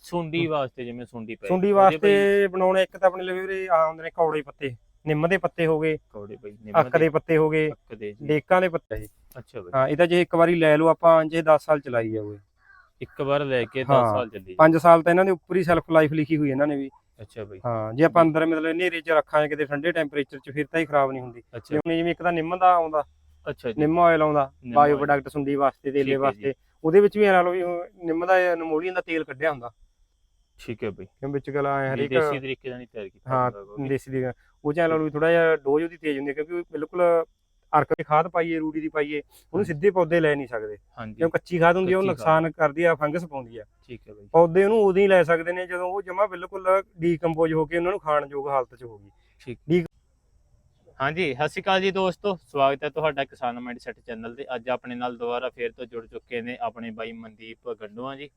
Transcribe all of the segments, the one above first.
ਸੁੰਡੀ ਵਾਸਤੇ ਜਿਵੇਂ ਸੁੰਡੀ ਪੈ ਸੁੰਡੀ ਵਾਸਤੇ ਬਣਾਉਣੇ ਇੱਕ ਤਾਂ ਆਪਣੇ ਲਈ ਵੀਰੇ ਆ ਹੁੰਦੇ ਨੇ ਕੌੜੇ ਪੱਤੇ ਨਿੰਮ ਦੇ ਪੱਤੇ ਹੋ ਗਏ ਕੌੜੇ ਬਈ ਅੱਕ ਦੇ ਪੱਤੇ ਹੋ ਗਏ ਅੱਕ ਦੇ ਜੀ। ਡੇਕਾਂ ਦੇ ਪੱਤੇ। ਜੀ ਅੱਛਾ ਬਈ। ਹਾਂ ਇਹ ਤਾਂ ਜੇ ਇੱਕ ਵਾਰੀ ਲੈ ਲਓ ਆਪਾਂ ਜੇ 10 ਸਾਲ ਚਲਾਈ ਜਾਓਗੇ ਇੱਕ ਵਾਰ ਲੈ ਕੇ 10 ਹਾਂ। ਸਾਲ ਚੱਲੀ 5 ਸਾਲ ਤਾਂ ਇਹਨਾਂ ਦੇ ਉੱਪਰ ਹੀ ਸੈਲਫ ਲਾਈਫ ਲਿਖੀ ਹੋਈ ਇਹਨਾਂ ਨੇ ਵੀ। ਅੱਛਾ ਬਈ। ਹਾਂ ਜੇ ਆਪਾਂ ਅੰਦਰ ਮਤਲਬ ਹਨੇਰੇ 'ਚ ਰੱਖਾਂਗੇ ਕਿਤੇ ਠੰਡੇ ਟੈਂਪਰੇਚਰ 'ਚ ਫਿਰ ਤਾਂ ਹੀ ਖਰਾਬ ਨਹੀਂ ਹੁੰਦੀ। ਜਿਵੇਂ ਜਿਵੇਂ ਇੱਕ ਤਾਂ ਨਿੰਮ ਦਾ ਆਉਂਦਾ ਅੱਛਾ ਜੀ। ਨਿੰਮ ਆਇਲ ਆਉਂਦਾ ਨਿੰਮ ਬਾਇਓ। ਪ੍ਰੋਡਕਟ ਸੁੰਡੀ ਵਾਸਤੇ ਤੇਲੇ ਵਾਸਤੇ। ਉਹਦੇ ਵਿੱਚ ਵੀ ਇਹਨਾਂ ਲਓ ਵੀ ਨਿੰਮ ਦਾ ਨਮੋਲੀਅਨ ਦਾ ਤੇਲ ਕੱਢਿਆ ਹੁੰਦਾ। ਠੀਕ ਹੈ ਬਈ। ਵਿੱਚ ਗਲਾ ਵੀ ਹਰੇਕ ਦੇਸੀ ਤਰੀਕੇ ਨਾਲ ਨਹੀਂ ਤਿਆਰ ਕੀਤਾ ਹਾਂ। ਦੇਸੀ ਦੀ ਉਹ ਚਾਹ ਲਓ ਵੀ ਥੋੜਾ ਜਿਹਾ ਡੋਜ਼ ਉਹਦੀ ਤੇਜ਼ ਹੁੰਦੀ ਹੈ ਕਿਉਂਕਿ ਬਿਲਕੁਲ ਅਰਕ ਦੀ ਖਾਦ ਪਾਈਏ ਰੂੜੀ ਦੀ ਪਾਈਏ ਉਹਨੂੰ ਸਿੱਧੇ ਪੌਦੇ ਲੈ ਨਹੀਂ ਸਕਦੇ। ਕਿਉਂ ਕੱਚੀ ਖਾਦ ਹੁੰਦੀ ਹੈ ਉਹ। ਨੁਕਸਾਨ ਕਰਦੀ ਆ ਫੰਗਸ ਪਾਉਂਦੀ ਆ। ਠੀਕ ਹੈ ਬਈ। ਪੌਦੇ ਉਹਨੂੰ ਉਦੋਂ ਹੀ ਲੈ ਸਕਦੇ ਨੇ ਜਦੋਂ ਉਹ ਜਮਾ ਬਿਲਕੁਲ ਡੀਕੰਪੋਜ਼ ਹੋ ਕੇ ਉਹਨਾਂ ਨੂੰ ਖਾਣ ਯੋਗ ਹਾਲਤ 'ਚ ਹੋਗੀ ਠੀਕ। ਹਾਂਜੀ, ਸਤਿ ਸ਼੍ਰੀ ਅਕਾਲ ਜੀ ਦੋਸਤੋ। ਸਵਾਗਤ ਹੈ ਤੁਹਾਡਾ ਕਿਸਾਨ ਮਾਈਂਡਸੈਟ ਚੈਨਲ ਤੇ। ਅੱਜ ਆਪਣੇ ਨਾਲ ਦੁਬਾਰਾ ਫੇਰ ਤੋਂ ਜੁੜ ਚੁੱਕੇ ਨੇ ਆਪਣੇ ਬਾਈ ਮਨਦੀਪ ਗੰਡੂਆ ਜੀ।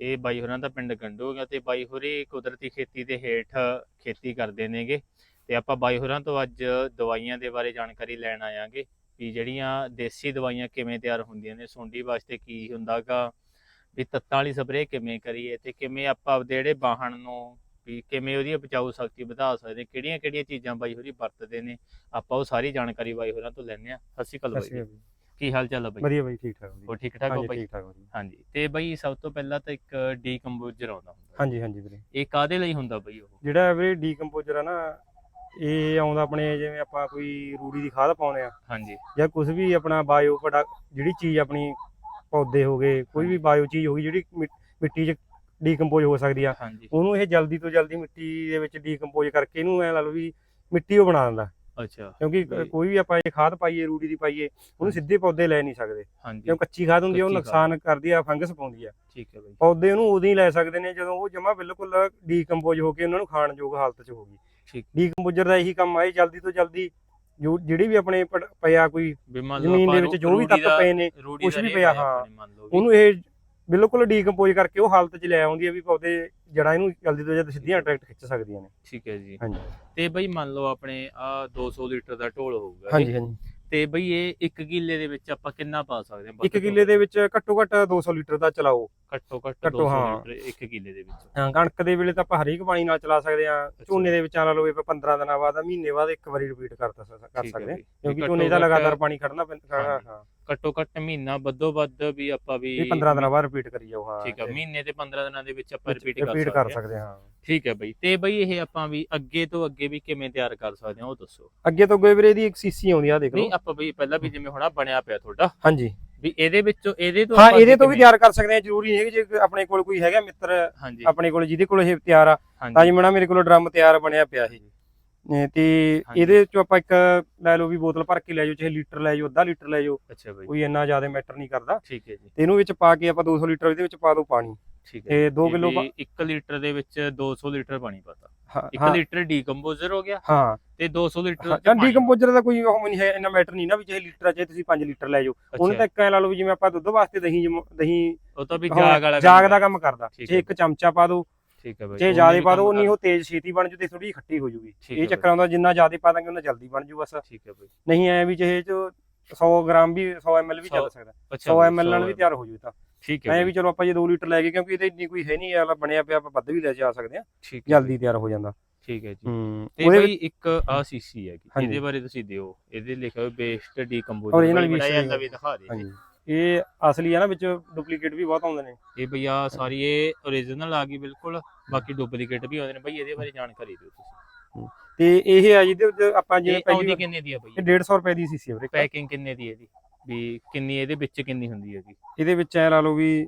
ਇਹ ਬਾਈ ਹੋਰਾਂ ਦਾ ਪਿੰਡ ਗੰਡੂਗਾ ਹੈਗਾ ਤੇ ਬਾਈ ਹੋਰੀ ਕੁਦਰਤੀ ਖੇਤੀ ਦੇ ਹੇਠ ਖੇਤੀ ਕਰਦੇ ਨੇਗੇ। ਤੇ ਆਪਾਂ ਬਾਈ ਹੋਰਾਂ ਤੋਂ ਅੱਜ ਦਵਾਈਆਂ ਦੇ ਬਾਰੇ ਜਾਣਕਾਰੀ ਲੈਣ ਆਇਆਂਗੇ ਵੀ ਜਿਹੜੀਆਂ ਦੇਸੀ ਦਵਾਈਆਂ ਕਿਵੇਂ ਤਿਆਰ ਹੁੰਦੀਆਂ ਨੇ, ਸੁੰਡੀ ਵਾਸਤੇ ਕੀ ਹੁੰਦਾਗਾ ਵੀ ਤੱਤਾਂ ਵਾਲੀ ਸਪਰੇਅ ਕਿਵੇਂ ਕਰੀਏ ਤੇ ਕਿਵੇਂ ਆਪਾਂ ਜਿਹੜੇ ਵਾਹਣ ਨੂੰ ਵੀ ਕਿਵੇਂ ਉਹਦੀ ਬਚਾਊ ਸ਼ਕਤੀ ਵਧਾ ਸਕਦੇ ਕਿਹੜੀਆਂ ਕਿਹੜੀਆਂ ਚੀਜ਼ਾਂ ਬਾਈ ਹੋਰੀ ਵਰਤਦੇ ਨੇ ਆਪਾਂ ਉਹ ਸਾਰੀ ਜਾਣਕਾਰੀ ਬਾਈ ਹੋਰਾਂ ਤੋਂ ਲੈਣੇ ਆ ਸਤਿ ਸ਼੍ਰੀ ਅਕਾਲ ਬਾਈ ਜੀ। ਕੀ ਹਾਲ ਚਾਲ ਆ ਬਾਈ? ਵਧੀਆ ਬਾਈ ਠੀਕ ਠਾਕ ਜੀ। ਹੋਰ ਠੀਕ ਠਾਕ ਹੋ ਹਾਂਜੀ ਬਾਈ? ਠੀਕ ਠਾਕ ਜੀ। ਹਾਂਜੀ ਤੇ ਬਾਈ ਸਭ ਤੋਂ ਪਹਿਲਾਂ ਤਾਂ ਇੱਕ ਡੀਕੰਪੋਜ਼ਰ ਆਉਂਦਾ ਹੁੰਦਾ। ਹਾਂਜੀ ਹਾਂਜੀ ਵੀਰੇ। ਇਹ ਕਾਦੇ ਲਈ ਹੁੰਦਾ ਬਾਈ ਉਹ? ਜਿਹੜਾ ਵੀਰੇ ਡੀਕੰਪੋਜ਼ਰ ਆ ਨਾ ਇਹ ਆਉਂਦਾ ਆਪਣੇ ਜਿਵੇਂ ਆਪਾਂ ਕੋਈ ਰੂੜੀ ਦੀ ਖਾਦ ਪਾਉਂਦੇ ਆ। ਹਾਂਜੀ। ਜਾਂ ਕੁਝ ਵੀ ਆਪਣਾ ਬਾਇਓ ਪ੍ਰੋਡਕਟ ਜਿਹੜੀ ਚੀਜ਼ ਆਪਣੀ ਪੌਦੇ ਹੋ ਗਏ ਕੋਈ ਵੀ ਬਾਇਓ ਚੀਜ਼ ਹੋ ਗਈ ਜਿਹੜੀ ਮਿ- ਮਿੱਟੀ 'ਚ ਡੀਕੰਪੋਜ਼ ਹੋ ਸਕਦੀ ਆ। ਹਾਂਜੀ। ਉਹਨੂੰ ਇਹ ਜਲਦੀ ਤੋਂ ਜਲਦੀ ਮਿੱਟੀ ਦੇ ਵਿੱਚ ਡੀਕੰਪੋਜ਼ ਕਰਕੇ ਇਹਨੂੰ ਐ ਲਾ ਲਓ ਵੀ ਮਿੱਟੀ ਉਹ ਬਣਾ ਦਿੰਦਾ। ਅੱਛਾ। ਕਿਉਂਕਿ ਕੋਈ ਵੀ ਆਪਾਂ ਇਹ ਖਾਦ ਪਾਈਏ ਰੂੜੀ ਦੀ ਪਾਈਏ ਉਹਨੂੰ ਸਿੱਧੇ ਪੌਦੇ ਲੈ ਨਹੀਂ ਸਕਦੇ। ਕਿਉਂ ਕੱਚੀ ਖਾਦ ਹੁੰਦੀ ਆ ਉਹ ਨੁਕਸਾਨ ਕਰਦੀ ਆ ਫੰਗਸ ਪਾਉਂਦੀ ਆ। ਠੀਕ ਹੈ ਬਾਈ। ਪੌਦੇ ਉਹਨੂੰ ਉਦੋਂ ਹੀ ਲੈ ਸਕਦੇ ਨੇ ਜਦੋਂ ਉਹ ਜਮਾ ਬਿਲਕੁਲ ਡੀਕੰਪੋਜ਼ ਹੋ ਕੇ ਉਹਨਾਂ ਨੂੰ ਖਾਣ ਯੋਗ ਹਾਲਤ 'ਚ ਹੋਗੀ ਠੀਕ। ਡੀਕੰਪੋਜ਼ਰ ਦਾ ਇਹੀ ਕੰਮ ਆ ਇਹ ਜਲਦੀ ਤੋਂ ਜਲਦੀ ਜੋ ਜਿਹੜੀ ਵੀ ਆਪਣੇ ਪਿਆ ਕੋਈ ਜ਼ਮੀਨ ਦੇ ਵਿੱਚ ਜੋ ਵੀ ਤੱਤ ਪਏ ਨੇ ਦਾ ਵੀ ਪਿਆ, ਹਾਂ। ਉਹਨੂੰ ਇਹ ਬਿਲਕੁਲ ਡੀਕੰਪੋਜ਼ ਕਰਕੇ ਉਹ ਹਾਲਤ 'ਚ ਲੈ ਆਉਂਦੀ ਆ ਵੀ ਪੌਦੇ ਜੜਾਂ ਇਹਨੂੰ ਜਲਦੀ ਤੋਂ ਜਲਦੀ ਸਿੱਧੀਆਂ ਅਟਰੈਕਟ ਖਿੱਚ ਸਕਦੀਆਂ ਨੇ। ਠੀਕ ਹੈ ਜੀ। ਹਾਂਜੀ। ਤੇ ਬਾਈ ਮੰਨ ਲਓ ਆਪਣੇ ਆ 200 ਲੀਟਰ ਦਾ ਢੋਲ ਹੋਊਗਾ ਹਾਂਜੀ। ਹਾਂਜੀ। ਤੇ ਬਈ ਇਹ 1 ਕਿੱਲੇ ਦੇ ਵਿੱਚ ਆਪਾਂ ਕਿੰਨਾ ਪਾ ਸਕਦੇ ਹਾਂ? ਵੱਧ ਇੱਕ ਤੋਂ ਕਿੱਲੇ ਦੇ ਵਿੱਚ ਘੱਟੋ ਘੱਟ 200 ਲੀਟਰ ਦਾ ਚਲਾਓ। ਘੱਟੋ ਘੱਟ ਘੱਟੋ 200 ਹਾਂ। ਲੀਟਰ 1 ਕਿੱਲੇ ਦੇ ਵਿੱਚ। ਹਾਂ, ਕਣਕ ਦੇ ਵੇਲੇ ਤਾਂ ਆਪਾਂ ਹਰੇਕ ਪਾਣੀ ਨਾਲ ਚਲਾ ਸਕਦੇ ਆ ਝੋਨੇ ਦੇ ਵਿੱਚ ਆ ਲਾ ਲਓ ਆਪਾਂ 15 ਦਿਨਾਂ ਬਾਅਦ ਮਹੀਨੇ ਬਾਅਦ ਇੱਕ ਵਾਰੀ ਰਿਪੀਟ ਕਰ ਹੈ ਸਕਦੇ ਬਈ। ਕਿਉਂਕਿ ਝੋਨੇ ਦਾ ਲਗਾਤਾਰ ਪਾਣੀ ਖੜਨਾ ਪੈਂਦਾ ਹਾਂ। ਹਾਂ। ਘੱਟੋ ਘੱਟ ਮਹੀਨਾ ਵੱਧੋ ਵੱਧ ਵੀ ਆਪਾਂ ਵੀ ਵੀ 15 ਦਿਨਾਂ ਬਾਅਦ ਰਿਪੀਟ ਕਰੀ ਜਾਓ ਹਾਂ ਠੀਕ ਹੈ ਮਹੀਨੇ ਤੇ 15 ਦਿਨਾਂ ਦੇ ਵਿੱਚ ਆਪਾਂ ਰਿਪੀਟ ਕਰ ਰਿਪੀਟ ਸਕਦੇ ਕਰ ਹਾਂ। ਸਕਦੇ ਹਾਂ। ਠੀਕ ਹੈ ਬਈ ਤੇ ਬਈ ਇਹ ਆਪਾਂ ਵੀ ਅੱਗੇ ਤੋਂ ਅੱਗੇ ਵੀ ਕਿਵੇਂ ਤਿਆਰ ਕਰ ਸਕਦੇ ਹਾਂ ਉਹ ਦੱਸੋ। ਅੱਗੇ ਤੋਂ ਵੀਰੇ ਦੀ ਇੱਕ ਸੀਸੀ ਆਉਂਦੀ ਆ ਦੇਖ ਨਹੀਂ ਲਓ। ਆਪਾਂ ਬਈ ਪਹਿਲਾਂ ਵੀ ਜਿਵੇਂ ਹੁਣਾ ਬਣਿਆ ਪਿਆ ਤੁਹਾਡਾ ਹਾਂਜੀ। ਵੀ ਇਹਦੇ ਵਿੱਚੋਂ ਇਹਦੇ ਤੋਂ ਹਾਂ ਇਹਦੇ ਤੋਂ ਵੀ ਤਿਆਰ ਕਰ ਸਕਦੇ ਆ ਜ਼ਰੂਰੀ ਨਹੀਂ ਹੈ ਕਿ ਜੇ ਆਪਣੇ ਕੋਲ ਕੋਈ ਹੈਗਾ ਮਿੱਤਰ ਆਪਣੇ ਕੋਲ ਜਿਹਦੇ ਕੋਲ ਇਹ ਤਿਆਰ ਆ ਤਾਂ ਜਿਵੇਂ ਨਾ ਮੇਰੇ ਕੋਲ ਡਰਮ ਤਿਆਰ ਬਣਿਆ ਪਿਆ ਇਹ। ਤੇ। ਇਹਦੇ ਚੋਂ ਆਪਾਂ ਇੱਕ ਲੈ ਲਓ ਵੀ ਬੋਤਲ ਭਰ ਕੇ ਲੈ ਜਾਓ ਚਾਹੇ ਲੀਟਰ ਲੈ ਜਾਓ ਅੱਧਾ ਲੀਟਰ ਲੈ ਜਾਓ ਅੱਛਾ ਬਈ। ਕੋਈ ਇੰਨਾ ਜ਼ਿਆਦਾ ਮੈਟਰ ਨਹੀਂ ਕਰਦਾ। ਠੀਕ ਹੈ ਜੀ। ਤੇ ਇਹਨੂੰ ਵਿੱਚ ਪਾ ਕੇ ਆਪਾਂ 200 ਲੀਟਰ ਇਹਦੇ ਵਿੱਚ ਪਾ ਦਿਓ ਪਾਣੀ। ਠੀਕ ਹੈ ਤੇ 2 ਕਿਲੋ 1 ਲੀਟਰ ਦੇ ਵਿੱਚ 200 ਲੀਟਰ ਪਾਣੀ ਪਾਤਾ। ਹਾਂ 1 ਲੀਟਰ ਡੀਕੰਪੋਜ਼ਰ ਹੋ ਗਿਆ ਹਾਂ। ਤੇ 200 ਲੀਟਰ ਜਾਂ ਡੀਕੰਪੋਜ਼ਰ ਦਾ ਕੋਈ ਉਹ ਨਹੀਂ ਹੈ ਇੰਨਾ ਮੈਟਰ ਨਹੀਂ ਨਾ ਵੀ ਚਾਹੇ ਲੀਟਰ ਆ ਚਾਹੇ ਤੁਸੀਂ 5 ਲੀਟਰ ਲੈ ਜਾਓ। ਉਹਨੇ ਤਾਂ ਇੱਕ ਐ ਲਾ ਲਓ ਵੀ ਜਿਵੇਂ ਆਪਾਂ ਦੁੱਧ ਵਾਸਤੇ ਦਹੀਂ ਦਹੀਂ ਉਹ ਤਾਂ ਵੀ ਜਾਗ ਵਾਲਾ ਜਾਗ ਦਾ ਕੰਮ ਕਰਦਾ। ਜੇ ਇੱਕ ਚਮਚਾ ਪਾ ਦਿਓ ਠੀਕ ਹੈ ਬਾਈ ਜੇ ਜ਼ਿਆਦਾ ਪਾ ਕੰਮ ਉਨੀ ਉਹ ਤੇਜ਼ ਛੇਤੀ ਬਣ ਜੂ ਤੇ ਥੋੜੀ ਖੱਟੀ ਹੋ ਜੂਗੀ। ਇਹ ਹੈ ਚੱਕਰ ਆਉਂਦਾ ਜਿੰਨਾ ਜ਼ਿਆਦਾ ਪਾ ਦਾਂਗੇ ਉਹਨਾਂ ਜਲਦੀ ਬਣ ਜੂ ਬਸ। ਠੀਕ ਹੈ ਬਾਈ। ਨਹੀਂ ਐ ਵੀ ਚਾਹੇ ਚ 100 ਗ੍ਰਾਮ ਵੀ 100 ml ਵੀ ਚੱਲ ਸਕਦਾ। ਅੱਛਾ 100 ਬਾਈ, ml ਨਾਲ ਵੀ ਤਿਆਰ ਹੋ ਜੂ ਤਾਂ। ਠੀਕ ਹੈ ਬਾਈ, ਵੀ ਚਲੋ ਆਪਾਂ ਜੇ 2 ਲੀਟਰ ਲੈ ਗਏ ਕਿਉਂਕਿ ਇਹਦੇ ਇੰਨੀ ਕੋਈ ਹੈ ਨਹੀਂ ਆਲਾ ਬਣਿਆ ਪਿਆ ਆਪਾਂ ਵੱਧ ਵੀ ਲੈ ਜਾ ਸਕਦੇ ਆ ਹੈ ਜਲਦੀ ਤਿਆਰ ਹੋ ਜਾਂਦਾ। ਠੀਕ ਹੈ ਜੀ। ਹੂੰ ਤੇ ਬਾਈ ਇੱਕ ਆ ਸੀਸੀ ਹਾਂਜੀ। ਇਹਦੇ ਬਾਰੇ ਤੁਸੀਂ ਦਿਓ। ਇਹਦੇ ਲਿਖਿਆ ਹੋਇਆ ਬੇਸਡ ਡੀਕੰਪੋਜ਼ਰ Original ਵੀ ਬਣਾਇਆ ਇਸੇ ਵੀ ਦਿਖਾ ਦੇ ਹਾਂਜੀ। ਇਹ ਅਸਲੀ ਆ ਨਾ ਵਿੱਚ ਡੁਪਲੀਕੇਟ ਵੀ ਬਹੁਤ ਆਉਂਦੇ ਨੇ। ਇਹ ਭਈਆ ਸਾਰੀ ਇਹ origignal ਆ ਗਈ ਬਿਲਕੁਲ ਬਾਕੀ ਡੁਪਲੀਕੇਟ ਵੀ ਆਉਂਦੇ ਨੇ। ਬਈ ਇਹਦੇ ਬਾਰੇ ਜਾਣਕਾਰੀ ਦਿਓ ਤੁਸੀਂ। ਤੇ ਇਹ ਆ ਜਿਹਦੇ ਵਿੱਚ ਆਪਾਂ ਜਿਵੇਂ ਪਹਿਲੀ ਕਿੰਨੇ ਦੀ ਆ ਬਈ ਇਹ 150 ਰੁਪਏ ਦੀ ਸੀਸੀ ਵੀਰੇ ਪੈਕਿੰਗ ਕਿੰਨੇ ਦੀ ਹੈ ਇਹਦੀ? ਵੀ ਕਿੰਨੀ ਇਹਦੇ ਵਿੱਚ ਕਿੰਨੀ ਹੁੰਦੀ ਹੈਗੀ? ਇਹਦੇ ਵਿੱਚ ਐ ਲਾ ਲਓ ਵੀ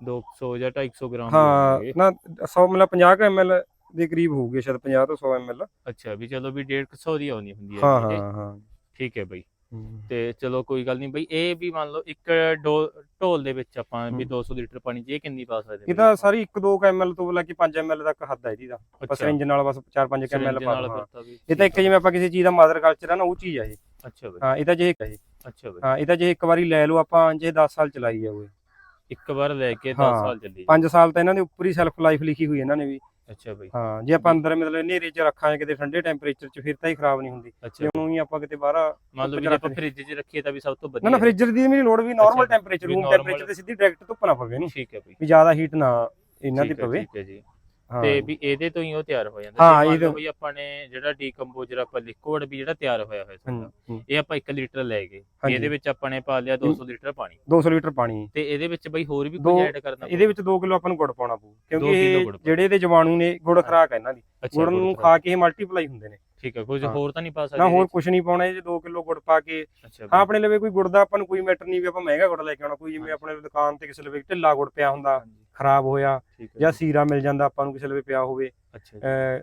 200 ਜਾਂ 250 ਗ੍ਰਾਮ ਹਾਂ। ਨਾ 100 ਮਤਲਬ 50 ml ਦੇ ਕਰੀਬ ਹੋਊਗੀ ਸ਼ਾਇਦ 50 ਤੋਂ 100 ml ਅੱਛਾ ਵੀ ਚਲੋ ਵੀ 150 ਦੀ ਆਉਂਦੀ ਹੁੰਦੀ ਹੈ ਹਾਂ। ਹਾਂ ਠੀਕ ਹੈ ਬਈ। ਤੇ ਚਲੋ ਕੋਈ ਗੱਲ ਨਹੀਂ ਬਈ ਇਹ ਵੀ ਮੰਨ ਲਓ ਇੱਕ ਢੋਲ ਦੇ ਵਿੱਚ ਆਪਾਂ ਵੀ ਹੂੰ। 200 ਲੀਟਰ ਪਾਣੀ ਇਹ ਕਿੰਨੀ ਪਾ ਸਕਦੇ ਇਹ ਤਾਂ ਸਾਰੀ 1-2 ml ਤੋਂ ਲੈ ਕੇ 5 ml ਤੱਕ ਹੱਦ ਹੈ ਇਹਦੀ ਦਾ ਬਸ ਅੱਛਾ। ਰਿੰਜ ਨਾਲ ਬਸ 4-5 ml syringe ਪਾ ਹਾਂ। ਵੀ ਇਹ ਤਾਂ ਇੱਕ ਜਿਵੇਂ ਆਪਾਂ ਕਿਸੇ ਚੀਜ਼ ਦਾ ਮਦਰ ਕਲਚਰ ਆ ਨਾ ਉਹ ਚੀਜ਼ ਆ ਇਹ। ਅੱਛਾ ਬਈ। ਹਾਂ ਇਹ ਤਾਂ ਜੇ ਇੱਕ ਹੈ ਅੱਛਾ ਬਈ। ਹਾਂ ਇਹ ਤਾਂ ਜੇ ਇੱਕ ਵਾਰੀ ਲੈ ਲਓ ਆਪਾਂ ਜੇ 10 ਸਾਲ ਚਲਾਈ ਜਾਓਗੇ ਇੱਕ ਵਾਰ ਲੈ ਕੇ 10 ਹਾਂ। ਸਾਲ ਚੱਲੀ। 5 ਸਾਲ ਤਾਂ ਇਹਨਾਂ ਦੇ ਉੱਪਰ ਹੀ ਸੈਲਫ ਲਾਈਫ ਲਿਖੀ ਹੋਈ ਇਹਨਾਂ ਨੇ ਵੀ। ਅੱਛਾ ਬਈ। ਹਾਂ ਜੇ ਆਪਾਂ ਅੰਦਰ ਮਤਲਬ ਹਨੇਰੇ 'ਚ ਰੱਖਾਂਗੇ ਕਿਤੇ ਠੰਡੇ ਟੈਂਪਰੇਚਰ 'ਚ ਫਿਰ ਤਾਂ ਹੀ ਖਰਾਬ ਨਹੀਂ ਹੁੰਦੀ। ਅੱਛਾ। ਜੇ ਉਹਨੂੰ ਹੀ ਆਪਾਂ ਕਿਤੇ ਬਾਹਰ ਮੰਨ ਲਓ ਵੀ ਆਪਾਂ ਫ੍ਰਿਜ 'ਚ ਰੱਖੀਏ ਤਾਂ ਵੀ ਸਭ ਤੋਂ ਨਾ ਵਧੀਆ ਨਾ ਫ੍ਰਿਜਰ ਦੀ ਵੀ ਨਹੀਂ ਲੋੜ ਵੀ ਨਾਰਮਲ ਟੈਂਪਰੇਚਰ ਰੂਮ ਟੈਂਪਰੇਚਰ ਤੇ ਸਿੱਧੀ ਡਾਇਰੈਕਟ ਧੁੱਪ ਨਾ ਪਵੇ ਇਹਨੂੰ ਠੀਕ ਹੈ ਬਈ। ਵੀ ਜ਼ਿਆਦਾ ਹੀਟ ਨਾ ਇਹਨਾਂ ਦੀ ਪਵੇ। ਠੀਕ ਹੈ ਜੀ। ਤੇ ਵੀ ਇਹਦੇ ਤੋਂ ਹੀ ਉਹ ਤਿਆਰ ਹੋ ਜਾਂਦਾ। ਹਾਂ, ਲਓ ਵੀ ਆਪਾਂ ਨੇ ਜਿਹੜਾ ਡੀਕੰਪੋਜ਼ਰ ਆਪਾਂ ਲਿਕੁਇਡ ਵੀ ਜਿਹੜਾ ਤਿਆਰ ਹੋਇਆ ਹੋਇਆ ਸਾਡਾ। ਇਹ ਆਪਾਂ 1 ਲੀਟਰ ਲੈ ਗਏ। ਇਹਦੇ ਵਿੱਚ ਆਪਾਂ ਨੇ ਪਾ ਲਿਆ 200 ਲੀਟਰ ਪਾਣੀ। 200 ਲੀਟਰ ਪਾਣੀ। ਤੇ ਇਹਦੇ ਵਿੱਚ ਬਈ ਹੋਰ ਵੀ ਦੋ- ਕੁਝ ਐਡ ਕਰਨਾ ਇਹਦੇ ਵਿੱਚ 2 ਕਿਲੋ ਆਪਾਂ ਨੂੰ ਗੁੜ ਪਾਉਣਾ ਪਊ ਕਿਉਂਕਿ ਦੋ ਇਹ। ਜਿਹੜੇ ਇਹਦੇ ਜਵਾਣੂ ਨੇ ਗੁੜ ਖਰਾਕ ਹੈ ਇਹਨਾਂ ਦੀ। ਗੁੜ ਨੂੰ ਖਾ ਕੇ ਇਹ ਮਲਟੀਪਲਾਈ ਹੁੰਦੇ ਨੇ। ਠੀਕ ਹੈ ਕੁਝ। ਹੋਰ ਤਾਂ ਨਹੀਂ ਪਾ ਸਕਦੇ ਨਾ ਹੋਰ ਕੁਝ ਨਹੀਂ ਪਾਉਣਾ ਇਹ 2 ਕਿਲੋ ਗੁੜ ਪਾ ਕੇ ਹਾਂ ਆਪਣੇ ਲਵੇ ਕੋਈ ਗੁੜ ਦਾ ਆਪਾਂ ਨੂੰ ਕੋਈ ਮੈਟਰ ਨਹੀਂ ਵੀ ਆਪਾਂ ਮਹਿੰਗਾ ਗੁੜ ਲੈ ਕੇ ਆਉਣਾ ਕੋਈ ਜਿਵੇਂ। ਆਪਣੇ ਦੁਕਾਨ ਤੇ ਕਿਸੇ ਲਵੇ ਢਿੱਲਾ ਗੁੜ ਪਿਆ ਹੁੰਦਾ। ਖਰਾਬ ਹੋਇਆ ਹੈ ਜਾਂ ਸੀਰਾ ਮਿਲ ਜਾਂਦਾ ਆਪਾਂ ਨੂੰ ਕਿਸੇ ਲਵੇ ਪਿਆ ਹੋਵੇ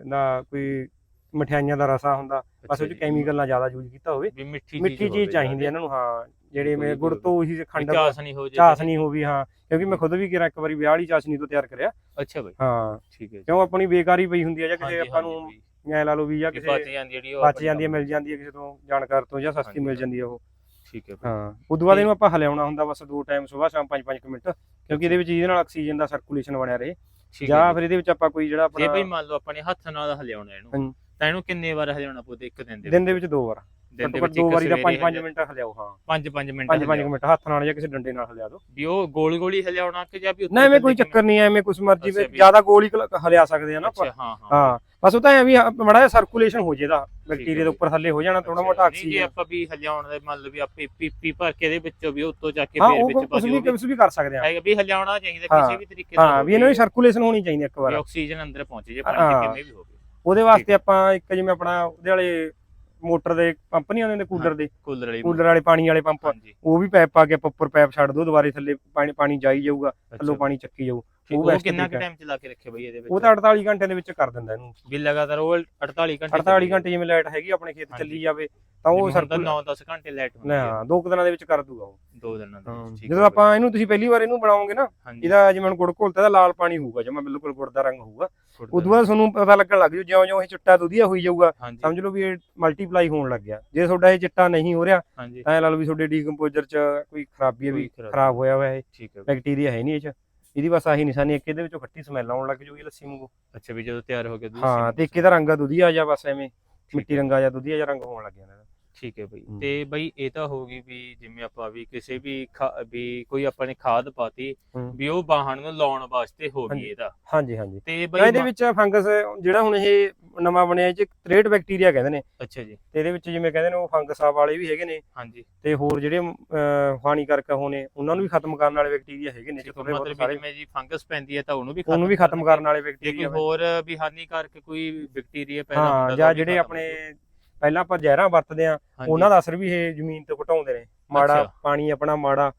ਨਾ ਕੋਈ ਮਠਿਆਈਆਂ ਦਾ ਰਸਾ ਹੁੰਦਾ ਬਸ ਉਹ ਚ। ਕੈਮੀਕਲ ਨਾ ਜ਼ਿਆਦਾ ਯੂਜ਼ ਕੀਤਾ ਹੋਵੇ। ਵੀ ਮਿੱਠੀ ਚੀਜ਼ ਚਾਹੀਦੀ ਹੈ। ਇਹਨਾਂ ਨੂੰ ਹਾਂ ਜਿਹੜੇ ਕੋਈ ਮੈਂ ਗੁੜ ਤੋਂ ਉਹੀ ਖੰਡ ਚਾਸ ਨਹੀਂ ਹੋ ਜੇ ਚਾਸ ਨਹੀਂ ਹੋਵੀ ਹਾਂ ਕਿਉਂਕਿ ਮੈਂ ਖੁਦ ਵੀ ਕਿਹਾ ਇੱਕ ਵਾਰੀ ਵਿਆਹ ਵਾਲੀ ਚਾਸ਼ਨੀ ਤੋਂ ਤਿਆਰ ਕਰਿਆ। ਅੱਛਾ ਬਈ। ਹਾਂ। ਠੀਕ ਹੈ। ਕਿਉਂ ਆਪਣੀ ਬੇਕਾਰੀ ਪਈ ਹੁੰਦੀ ਹੈ ਜਾਂ ਕਿਸੇ ਆਪਾਂ ਨੂੰ ਐ ਲਾ ਲਓ ਵੀ ਜਾਂ ਵੀ ਕਿਸੇ ਬਚ ਜਾਂਦੀ ਜਿਹੜੀ ਉਹ ਬਚ ਜਾਂਦੀ ਹੈ ਮਿਲ ਜਾਂਦੀ ਹੈ ਕਿਸੇ ਤੋਂ ਜਾਣਕਾਰ ਤੋਂ ਜਾਂ ਸਸਤੀ ਮਿਲ ਜਾਂਦੀ ਹੈ ਉਹ। ਠੀਕ ਹੈ ਹਾਂ ਉਦੋਂ ਬਾਅਦ ਇਹਨੂੰ ਆਪਾਂ ਹਲਿਆਉਣਾ ਹੁੰਦਾ ਬਸ ਦੋ ਟਾਈਮ ਸਵੇਰ ਸ਼ਾਮ 5-5 ਮਿੰਟ ਕਿਉਂਕਿ ਇਹਦੇ ਵਿੱਚ ਇਹਦੇ ਨਾਲ ਆਕਸੀਜਨ ਦਾ ਸਰਕੂਲੇਸ਼ਨ ਬਣਿਆ ਰਹੇ। ਠੀਕ ਜਾਂ ਜੀ। ਫਿਰ ਇਹਦੇ ਵਿੱਚ ਆਪਾਂ ਕੋਈ ਜਿਹੜਾ ਜੇ ਬਈ ਆਪਣਾ ਮੰਨ ਲਓ ਆਪਾਂ ਨੇ ਹੱਥ ਨਾਲ ਹਲਿਆਉਣਾ ਇਹਨੂੰ ਹਾਂਜੀ। ਤਾਂ ਇਹਨੂੰ ਕਿੰਨੇ ਵਾਰ ਹਲਿਆਉਣਾ ਪਊਗਾ ਇੱਕ ਦਿਨ ਦੇ ਦਿਨ ਦੇ ਵਿੱਚ ਦੋ ਵਾਰ। ਦਿਨ ਦੇ ਘੱਟੋ ਘੱਟ ਵਿੱਚ ਦੋ ਵਾਰੀ ਦਾ ਸਵੇਰੇ 5-5 ਮਿੰਟ ਹਲਿਆਓ ਹਾਂ। 5-5 ਮਿੰਟ 5-5 ਹਲਿਆਓ। ਮਿੰਟ ਹੱਥ ਨਾਲ ਜਾਂ ਕਿਸੇ ਡੰਡੇ ਨਾਲ ਹਲਿਆ ਦਿਓ ਵੀ ਉਹ ਗੋਲ ਗੋਲ ਹਲਿਆਉਣਾ ਕਿ ਜਾਂ ਵੀ ਉੱਤੇ ਨਾ ਐਵੇਂ ਕੋਈ? ਚੱਕਰ ਨਹੀਂ ਐਵੇਂ ਕੁਛ ਮਰਜ਼ੀ ਅੱਛਾ ਵੀ- ਜ਼ਿਆਦਾ ਗੋਲ ਹੀ ਕ- ਹਲਿਆ ਸਕਦੇ ਆ ਨਾ ਆਪਾਂ। ਅੱਛਾ ਹਾਂ ਹਾਂ। ਹਾਂ। ਬਸ ਉਹ ਤਾਂ ਐ ਵੀ ਮੜਾ ਜਿਹਾ ਸਰਕੂਲੇਸ਼ਨ ਹੋ ਜਾਏਦਾ ਬੈਕਟੀਰੀਆ ਦੇ ਜੀ। ਉੱਪਰ ਥੱਲੇ ਹੋ ਜਾਣਾ ਥੋੜਾ ਮੋਟਾ ਨਹੀਂ ਜੇ ਆਕਸੀਜਨ ਆਪਾਂ ਵੀ ਹਲਿਆਉਣ ਦੇ ਮੰਨ ਲਓ ਵੀ ਆਪੇ ਪੀਪੀ ਭਰ ਕੇ ਇਹਦੇ ਵਿੱਚੋਂ ਵੀ ਉੱਤੋਂ ਚੱਕ ਕੇ ਫੇਰ ਵਿੱਚ ਕੁਝ ਵੀ ਪਾਜੋ ਕੁਝ ਵੀ ਕਰ ਸਕਦੇ ਆ। ਵੀ ਹਲਿਆਉਣਾ ਚਾਹੀਦਾ ਕਿਸੇ ਵੀ ਤਰੀਕੇ ਨਾਲ ਹਾਂ ਵੀ ਇਹਨਾਂ ਦੀ ਸਰਕੂਲੇਸ਼ਨ ਹੋਣੀ ਚਾਹੀਦੀ ਇੱਕ ਵੀ ਵਾਰ ਆਕਸੀਜਨ ਅੰਦਰ ਪਹੁੰਚੇ ਜੇ ਪਾਣੀ ਕਿਵੇਂ ਵੀ ਹੋਵੇ। ਉਹਦੇ ਵਾਸਤੇ ਆਪਾਂ ਇੱਕ ਜਿਵੇਂ ਆਪਣਾ ਉਹਦੇ ਵਾਲੇ ਮੋਟਰ ਦੇ ਪੰਪ ਨਹੀਂ ਆਉਂਦੇ ਨੇ ਕੂਲਰ ਦੇ? ਕੂਲਰ ਵਾਲੀ ਕੂਲਰ ਵਾਲੇ ਪਾਣੀ ਵਾਲੇ ਪੰਪ। ਉਹ ਵੀ ਪੈਪ ਪਾ ਕੇ ਆਪਾਂ ਉੱਪਰ ਪੈਪ ਛੱਡ ਦੋ ਦੁਬਾਰੇ ਥੱਲੇ ਪਾਣੀ ਪਾਣੀ ਜਾਈ ਜਾਊਗਾ ਥੱਲੋਂ ਪਾਣੀ ਚੱਕੀ ਜਾਊ। ਉਹ ਉਹ ਕਿੰਨਾ ਕੁ। ਟਾਈਮ ਚਲਾ ਕੇ ਰੱਖੇ ਬਈ ਇਹਦੇ ਵਿੱਚ? ਉਹ ਤਾਂ 48 ਘੰਟੇ ਦੇ ਵਿੱਚ ਕਰ ਦਿੰਦਾ ਇਹਨੂੰ। ਵੀ ਲਗਾਤਾਰ ਉਹ 48 ਘੰਟੇ 48 ਘੰਟੇ ਜਿਵੇਂ ਲਾਈਟ ਹੈਗੀ ਆਪਣੇ ਖੇਤ। ਚੱਲੀ ਜਾਵੇ ਤਾਂ ਉਹ ਸਰਕੂਲ 9-10 ਘੰਟੇ ਲਾਈਟ ਹੁੰਦੀ ਹੈ ਹਾਂ। ਦੋ ਕੁ ਦਿਨਾਂ ਦੇ ਵਿੱਚ ਕਰ ਦੂਗਾ ਉਹ। ਦੋ ਦਿਨਾਂ ਦੇ ਵਿੱਚ ਠੀਕ ਜਦੋਂ ਆਪਾਂ ਇਹਨੂੰ ਤੁਸੀਂ ਪਹਿਲੀ ਵਾਰ ਇਹਨੂੰ ਬਣਾਓਗੇ ਨਾ ਇਹਦਾ ਜਿਵੇਂ ਗੁੜ ਘੋਲਤਾ ਦਾ ਲਾਲ ਪਾਣੀ ਹੋਊਗਾ ਜਮਾ ਬਿਲਕੁਲ ਗੁੜ ਦਾ ਰੰਗ ਹੋਊਗਾ। ਉਦੋਂ ਬਾਅਦ ਤੁਹਾਨੂੰ ਪਤਾ ਲੱਗਣ ਲੱਗ ਜੂ ਜਿਉਂ ਜਿਉਂ ਇਹ ਚਿੱਟਾ ਦੁਧੀਆ ਹੋਈ ਜਾਊਗਾ ਸਮਝ ਲਓ ਵੀ ਇਹ ਮਲਟੀਪਲਾਈ ਹੋਣ ਲੱਗ ਗਿਆ। ਜੇ ਤੁਹਾਡਾ ਇਹ ਚਿੱਟਾ ਨਹੀਂ ਹੋ ਰਿਹਾ ਤਾਂ ਇਹ ਲਾ ਲਓ ਵੀ ਤੁਹਾਡੇ ਡੀਕੰਪੋਜ਼ਰ ਚ ਕੋਈ ਖਰਾਬੀ ਹੈ ਵੀ ਖਰਾਬੀ। ਹੋਇਆ ਹੋਇਆ ਹੈ ਠੀਕ ਹੈ ਬੈਕਟੀਰੀਆ ਹੈ ਨਹੀਂ ਇਹ ਚ। ਇਹਦੀ ਬਸ ਆਹੀ ਨਿਸ਼ਾਨੀ ਹੈ ਕਿ ਇਹਦੇ ਵਿੱਚੋਂ ਖੱਟੀ ਸਮੈਲ ਆਉਣ ਲੱਗ ਜੂਗੀ ਲੱਸੀ ਵਾਂਗੂ। ਅੱਛਾ ਵੀ ਜਦੋਂ ਤਿਆਰ ਹੋ ਗਿਆ ਦੂਸਰੀ ਹਾਂ ਤੇ ਇੱਕ ਇਹਦਾ ਰੰਗ ਆ ਦੁਧੀਆ ਜਾਂ ਬਸ ਐਵੇਂ ਮਿੱਟੀ ਰੰਗਾ ਜਾਂ ਦੁਧੀਆ ਜਾਂ ਰੰਗ ਹੋਣ ਲੱਗ ਜਾਂਦਾ। ਠੀਕ ਹੈ ਬਈ। ਹੂੰ। ਤੇ ਬਈ ਇਹ ਤਾਂ ਹੋ ਗਈ ਵੀ ਜਿਵੇਂ ਆਪਾਂ ਵੀ ਕਿਸੇ ਵੀ ਖਾ- ਵੀ ਕੋਈ ਆਪਾਂ ਨੇ ਖਾਦ ਪਾਤੀ ਹੂੰ। ਵੀ ਉਹ ਬਾਹਣ ਨੂੰ ਲਾਉਣ ਵਾਸਤੇ ਹੋ ਗਈ ਹਾਂਜੀ। ਇਹਦਾ ਹਾਂਜੀ ਹਾਂਜੀ। ਤੇ ਤਾਂ ਬਈ ਇਹਦੇ ਵਿੱਚ ਫੰਗਸ ਜਿਹੜਾ ਹੁਣ ਇਹ ਨਵਾਂ ਬਣਿਆ ਇਹ ਚ ਬੈਕਟੀਰੀਆ ਕਹਿੰਦੇ ਨੇ। ਅੱਛਾ ਜੀ। ਤੇ ਇਹਦੇ ਵਿੱਚ ਜਿਵੇਂ ਕਹਿੰਦੇ ਨੇ ਉਹ ਫੰਗਸਾਂ ਵਾਲੇ ਵੀ ਹੈਗੇ ਨੇ। ਹਾਂਜੀ। ਤੇ ਹੋਰ ਜਿਹੜੇ ਅਹ, ਹਾਨੀਕਾਰਕ ਹੋਣੇ ਉਹਨਾਂ ਨੂੰ ਵੀ ਖਤਮ ਕਰਨ ਵਾਲੇ ਬੈਕਟੀਰੀਆ ਹੈਗੇ ਨੇ। ਠੀਕ ਥੋੜੇ ਬਹੁਤ ਮਤਲਬ ਵੀ ਸਾਰੇ। ਜਿਵੇਂ ਜੀ ਫੰਗਸ ਪੈਂਦੀ ਹੈ ਤਾਂ ਉਹਨੂੰ ਵੀ ਉਹਨੂੰ ਵੀ ਖਤਮ ਕਰਨ ਵਾਲੇ ਜੇ ਕੋਈ ਬੈਕਟੀਰੀਆ ਹੋਰ ਵੀ ਹਾਨੀਕਾਰਕ ਕੋਈ ਬੈਕਟੀਰੀਆ ਪੈਦਾ ਹਾਂ ਹੁੰਦਾ ਜਾਂ ਉਹ ਵੀ ਜਿਹੜੇ ਖਤਮ ਆਪਣੇ ਪਹਿਲਾਂ ਆਪਾਂ ਜ਼ਹਿਰਾਂ ਵਰਤਦੇ ਆ ਉਹਨਾਂ ਦਾ ਅਸਰ ਵੀ ਇਹ ਜ਼ਮੀਨ ਤੇ ਘਟਾਉਂਦੇ ਨੇ। ਮਾੜਾ। ਪਾਣੀ ਆਪਣਾ ਮਾੜਾ